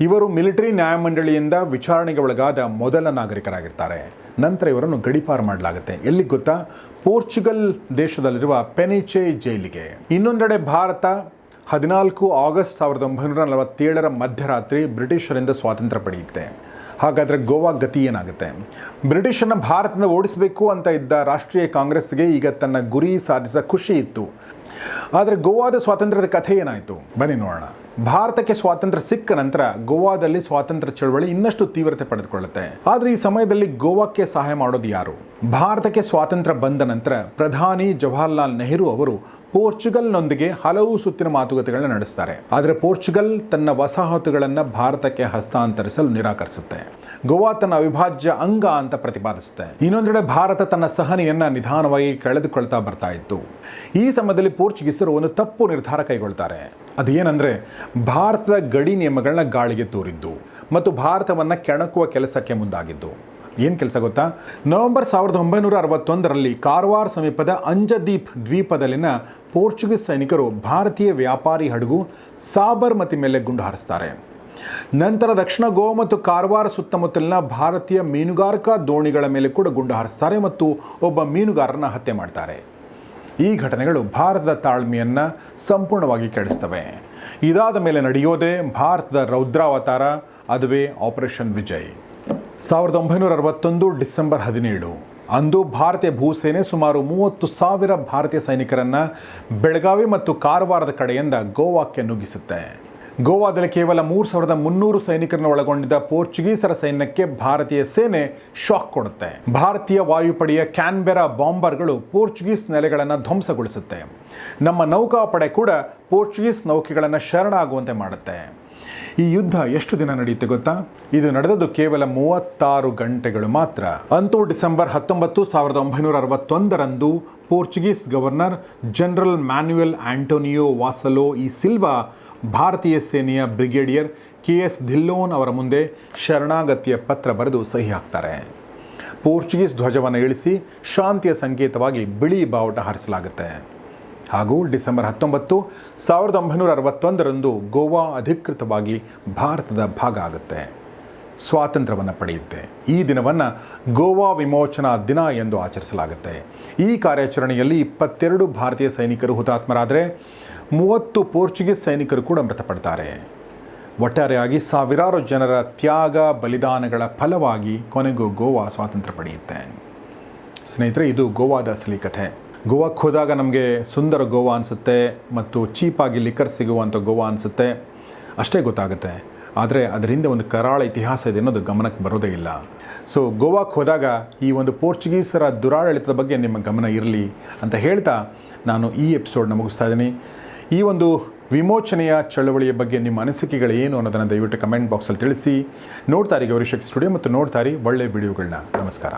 ಇವರು ಮಿಲಿಟರಿ ನ್ಯಾಯಮಂಡಳಿಯಿಂದ ವಿಚಾರಣೆಗೆ ಒಳಗಾದ ಮೊದಲ ನಾಗರಿಕರಾಗಿರ್ತಾರೆ. ನಂತರ ಇವರನ್ನು ಗಡಿಪಾರು ಮಾಡಲಾಗುತ್ತೆ. ಎಲ್ಲಿ ಗೊತ್ತಾ? ಪೋರ್ಚುಗಲ್ ದೇಶದಲ್ಲಿರುವ ಪೆನಿಚೆ ಜೈಲಿಗೆ. ಇನ್ನೊಂದೆಡೆ ಭಾರತ ಹದಿನಾಲ್ಕು ಆಗಸ್ಟ್ ಸಾವಿರದ ಒಂಬೈನೂರ ನಲವತ್ತೇಳರ ಮಧ್ಯರಾತ್ರಿ ಬ್ರಿಟಿಷರಿಂದ ಸ್ವಾತಂತ್ರ್ಯ ಪಡೆಯುತ್ತೆ. ಹಾಗಾದರೆ ಗೋವಾ ಗತಿ ಏನಾಗುತ್ತೆ? ಬ್ರಿಟಿಷನ್ನು ಭಾರತದಿಂದ ಓಡಿಸಬೇಕು ಅಂತ ಇದ್ದ ರಾಷ್ಟ್ರೀಯ ಕಾಂಗ್ರೆಸ್ಗೆ ಈಗ ತನ್ನ ಗುರಿ ಸಾಧಿಸ ಖುಷಿ ಇತ್ತು. ಆದರೆ ಗೋವಾದ ಸ್ವಾತಂತ್ರ್ಯದ ಕಥೆ ಏನಾಯಿತು? ಬನ್ನಿ ನೋಡೋಣ. ಭಾರತಕ್ಕೆ ಸ್ವಾತಂತ್ರ್ಯ ಸಿಕ್ಕ ನಂತರ ಗೋವಾದಲ್ಲಿ ಸ್ವಾತಂತ್ರ್ಯ ಚಳವಳಿ ಇನ್ನಷ್ಟು ತೀವ್ರತೆ ಪಡೆದುಕೊಳ್ಳುತ್ತೆ. ಆದರೆ ಈ ಸಮಯದಲ್ಲಿ ಗೋವಾಕ್ಕೆ ಸಹಾಯ ಮಾಡೋದು ಯಾರು? ಭಾರತಕ್ಕೆ ಸ್ವಾತಂತ್ರ್ಯ ಬಂದ ನಂತರ ಪ್ರಧಾನಿ ಜವಾಹರ್ಲಾಲ್ ನೆಹರು ಅವರು ಪೋರ್ಚುಗಲ್ನೊಂದಿಗೆ ಹಲವು ಸುತ್ತಿನ ಮಾತುಕತೆಗಳನ್ನ ನಡೆಸ್ತಾರೆ. ಆದರೆ ಪೋರ್ಚುಗಲ್ ತನ್ನ ವಸಾಹತುಗಳನ್ನು ಭಾರತಕ್ಕೆ ಹಸ್ತಾಂತರಿಸಲು ನಿರಾಕರಿಸುತ್ತೆ. ಗೋವಾ ತನ್ನ ಅವಿಭಾಜ್ಯ ಅಂಗ ಅಂತ ಪ್ರತಿಪಾದಿಸುತ್ತೆ. ಇನ್ನೊಂದೆಡೆ ಭಾರತ ತನ್ನ ಸಹನೆಯನ್ನ ನಿಧಾನವಾಗಿ ಕಳೆದುಕೊಳ್ತಾ ಬರ್ತಾ ಇತ್ತು. ಈ ಸಮಯದಲ್ಲಿ ಪೋರ್ಚುಗೀಸರು ಒಂದು ತಪ್ಪು ನಿರ್ಧಾರ ಕೈಗೊಳ್ತಾರೆ. ಅದೇನೆಂದರೆ ಭಾರತದ ಗಡಿ ನಿಯಮಗಳನ್ನ ಗಾಳಿಗೆ ತೂರಿದ್ದು ಮತ್ತು ಭಾರತವನ್ನು ಕೆಣಕುವ ಕೆಲಸಕ್ಕೆ ಮುಂದಾಗಿದ್ದು. ಏನು ಕೆಲಸ ಗೊತ್ತಾ? ನವೆಂಬರ್ ಸಾವಿರದ ಒಂಬೈನೂರ ಅರವತ್ತೊಂದರಲ್ಲಿ ಕಾರವಾರ ಸಮೀಪದ ಅಂಜದೀಪ್ ದ್ವೀಪದಲ್ಲಿನ ಪೋರ್ಚುಗೀಸ್ ಸೈನಿಕರು ಭಾರತೀಯ ವ್ಯಾಪಾರಿ ಹಡಗು ಸಾಬರ್ಮತಿ ಮೇಲೆ ಗುಂಡು ಹಾರಿಸ್ತಾರೆ. ನಂತರ ದಕ್ಷಿಣ ಗೋವಾ ಮತ್ತು ಕಾರವಾರ ಸುತ್ತಮುತ್ತಲಿನ ಭಾರತೀಯ ಮೀನುಗಾರಿಕಾ ದೋಣಿಗಳ ಮೇಲೆ ಕೂಡ ಗುಂಡು ಹಾರಿಸ್ತಾರೆ ಮತ್ತು ಒಬ್ಬ ಮೀನುಗಾರನ ಹತ್ಯೆ ಮಾಡ್ತಾರೆ. ಈ ಘಟನೆಗಳು ಭಾರತದ ತಾಳ್ಮೆಯನ್ನು ಸಂಪೂರ್ಣವಾಗಿ ಕೆಡಿಸ್ತವೆ. ಇದಾದ ಮೇಲೆ ನಡೆಯೋದೇ ಭಾರತದ ರೌದ್ರಾವತಾರ, ಅದುವೇ ಆಪರೇಷನ್ ವಿಜಯ್. ಸಾವಿರದ ಒಂಬೈನೂರ ಅರವತ್ತೊಂದು ಡಿಸೆಂಬರ್ ಹದಿನೇಳು. ಅಂದು ಭಾರತೀಯ ಭೂಸೇನೆ ಸುಮಾರು ಮೂವತ್ತು ಸಾವಿರ ಭಾರತೀಯ ಸೈನಿಕರನ್ನು ಬೆಳಗಾವಿ ಮತ್ತು ಕಾರವಾರದ ಕಡೆಯಿಂದ ಗೋವಾಕ್ಕೆ ನುಗ್ಗಿಸುತ್ತೆ. ಗೋವಾದಲ್ಲಿ ಕೇವಲ ಮೂರು ಸಾವಿರದ ಮುನ್ನೂರು ಸೈನಿಕರನ್ನು ಒಳಗೊಂಡಿದ್ದ ಪೋರ್ಚುಗೀಸರ ಸೈನ್ಯಕ್ಕೆ ಭಾರತೀಯ ಸೇನೆ ಶಾಕ್ ಕೊಡುತ್ತೆ. ಭಾರತೀಯ ವಾಯುಪಡೆಯ ಕ್ಯಾನ್ಬೆರಾ ಬಾಂಬರ್ಗಳು ಪೋರ್ಚುಗೀಸ್ ನೆಲೆಗಳನ್ನು ಧ್ವಂಸಗೊಳಿಸುತ್ತೆ. ನಮ್ಮ ನೌಕಾಪಡೆ ಕೂಡ ಪೋರ್ಚುಗೀಸ್ ನೌಕೆಗಳನ್ನು ಶರಣಾಗುವಂತೆ ಮಾಡುತ್ತೆ. ಈ ಯುದ್ಧ ಎಷ್ಟು ದಿನ ನಡೆಯುತ್ತೆ ಗೊತ್ತಾ? ಇದು ನಡೆದದ್ದು ಕೇವಲ ಮೂವತ್ತಾರು ಗಂಟೆಗಳು ಮಾತ್ರ. ಅಂತೂ ಡಿಸೆಂಬರ್ ಹತ್ತೊಂಬತ್ತು ಸಾವಿರದ ಒಂಬೈನೂರ ಅರವತ್ತೊಂದರಂದು Portuguese governor general Manuel Antonio Vassalo e Silva ಭಾರತೀಯ ಸೇನೆಯ ಬ್ರಿಗೇಡಿಯರ್ ಕೆ ಎಸ್ ಧಿಲ್ಲೋನ್ ಅವರ ಮುಂದೆ ಶರಣಾಗತಿಯ ಪತ್ರ ಬರೆದು ಸಹಿ ಹಾಕ್ತಾರೆ. ಪೋರ್ಚುಗೀಸ್ ಧ್ವಜವನ್ನು ಇಳಿಸಿ ಶಾಂತಿಯ ಸಂಕೇತವಾಗಿ ಬಿಳಿ ಬಾವುಟ ಹಾರಿಸಲಾಗುತ್ತೆ. ಹಾಗೂ ಡಿಸೆಂಬರ್ ಹತ್ತೊಂಬತ್ತು ಸಾವಿರದ ಒಂಬೈನೂರ ಅರವತ್ತೊಂದರಂದು ಗೋವಾ ಅಧಿಕೃತವಾಗಿ ಭಾರತದ ಭಾಗ ಆಗುತ್ತೆ. ಸ್ವಾತಂತ್ರ್ಯವನ್ನು ಪಡೆಯುತ್ತೆ. ಈ ದಿನವನ್ನು ಗೋವಾ ವಿಮೋಚನಾ ದಿನ ಎಂದು ಆಚರಿಸಲಾಗುತ್ತೆ. ಈ ಕಾರ್ಯಾಚರಣೆಯಲ್ಲಿ ಇಪ್ಪತ್ತೆರಡು ಭಾರತೀಯ ಸೈನಿಕರು ಹುತಾತ್ಮರಾದರೆ, ಮೂವತ್ತು ಪೋರ್ಚುಗೀಸ್ ಸೈನಿಕರು ಕೂಡ ಮೃತಪಡ್ತಾರೆ. ಒಟ್ಟಾರೆಯಾಗಿ ಸಾವಿರಾರು ಜನರ ತ್ಯಾಗ, ಬಲಿದಾನಗಳ ಫಲವಾಗಿ ಕೊನೆಗೂ ಗೋವಾ ಸ್ವಾತಂತ್ರ್ಯ ಪಡೆಯುತ್ತೆ. ಸ್ನೇಹಿತರೆ, ಇದು ಗೋವಾದ ಅಸಲಿ ಕಥೆ ಗೋವಾಕ್ಕೆ ಹೋದಾಗ ನಮಗೆ ಸುಂದರ ಗೋವಾ ಅನಿಸುತ್ತೆ ಮತ್ತು ಚೀಪಾಗಿ ಲಿಕ್ಕರ್ ಸಿಗುವಂಥ ಗೋವಾ ಅನಿಸುತ್ತೆ. ಅಷ್ಟೇ ಗೊತ್ತಾಗುತ್ತೆ. ಆದರೆ ಅದರಿಂದ ಒಂದು ಕರಾಳ ಇತಿಹಾಸ ಇದೆ ಅನ್ನೋದು ಗಮನಕ್ಕೆ ಬರೋದೇ ಇಲ್ಲ. ಸೊ ಗೋವಾಕ್ಕೆ ಹೋದಾಗ ಈ ಒಂದು ಪೋರ್ಚುಗೀಸರ ದುರಾಡಳಿತದ ಬಗ್ಗೆ ನಿಮ್ಮ ಗಮನ ಇರಲಿ ಅಂತ ಹೇಳ್ತಾ ನಾನು ಈ ಎಪಿಸೋಡ್ನ ಮುಗಿಸ್ತಾ ಇದ್ದೀನಿ. ಈ ಒಂದು ವಿಮೋಚನೆಯ ಚಳವಳಿಯ ಬಗ್ಗೆ ನಿಮ್ಮ ಅನಿಸಿಕೆಗಳು ಏನು ಅನ್ನೋದನ್ನು ದಯವಿಟ್ಟು ಕಮೆಂಟ್ ಬಾಕ್ಸಲ್ಲಿ ತಿಳಿಸಿ. ನೋಡ್ತಾರಿ ಗೌರಿಶಕ್ ಸ್ಟುಡಿಯೋ ಮತ್ತು ನೋಡ್ತಾರಿ ಒಳ್ಳೆಯ ವಿಡಿಯೋಗಳನ್ನ. ನಮಸ್ಕಾರ.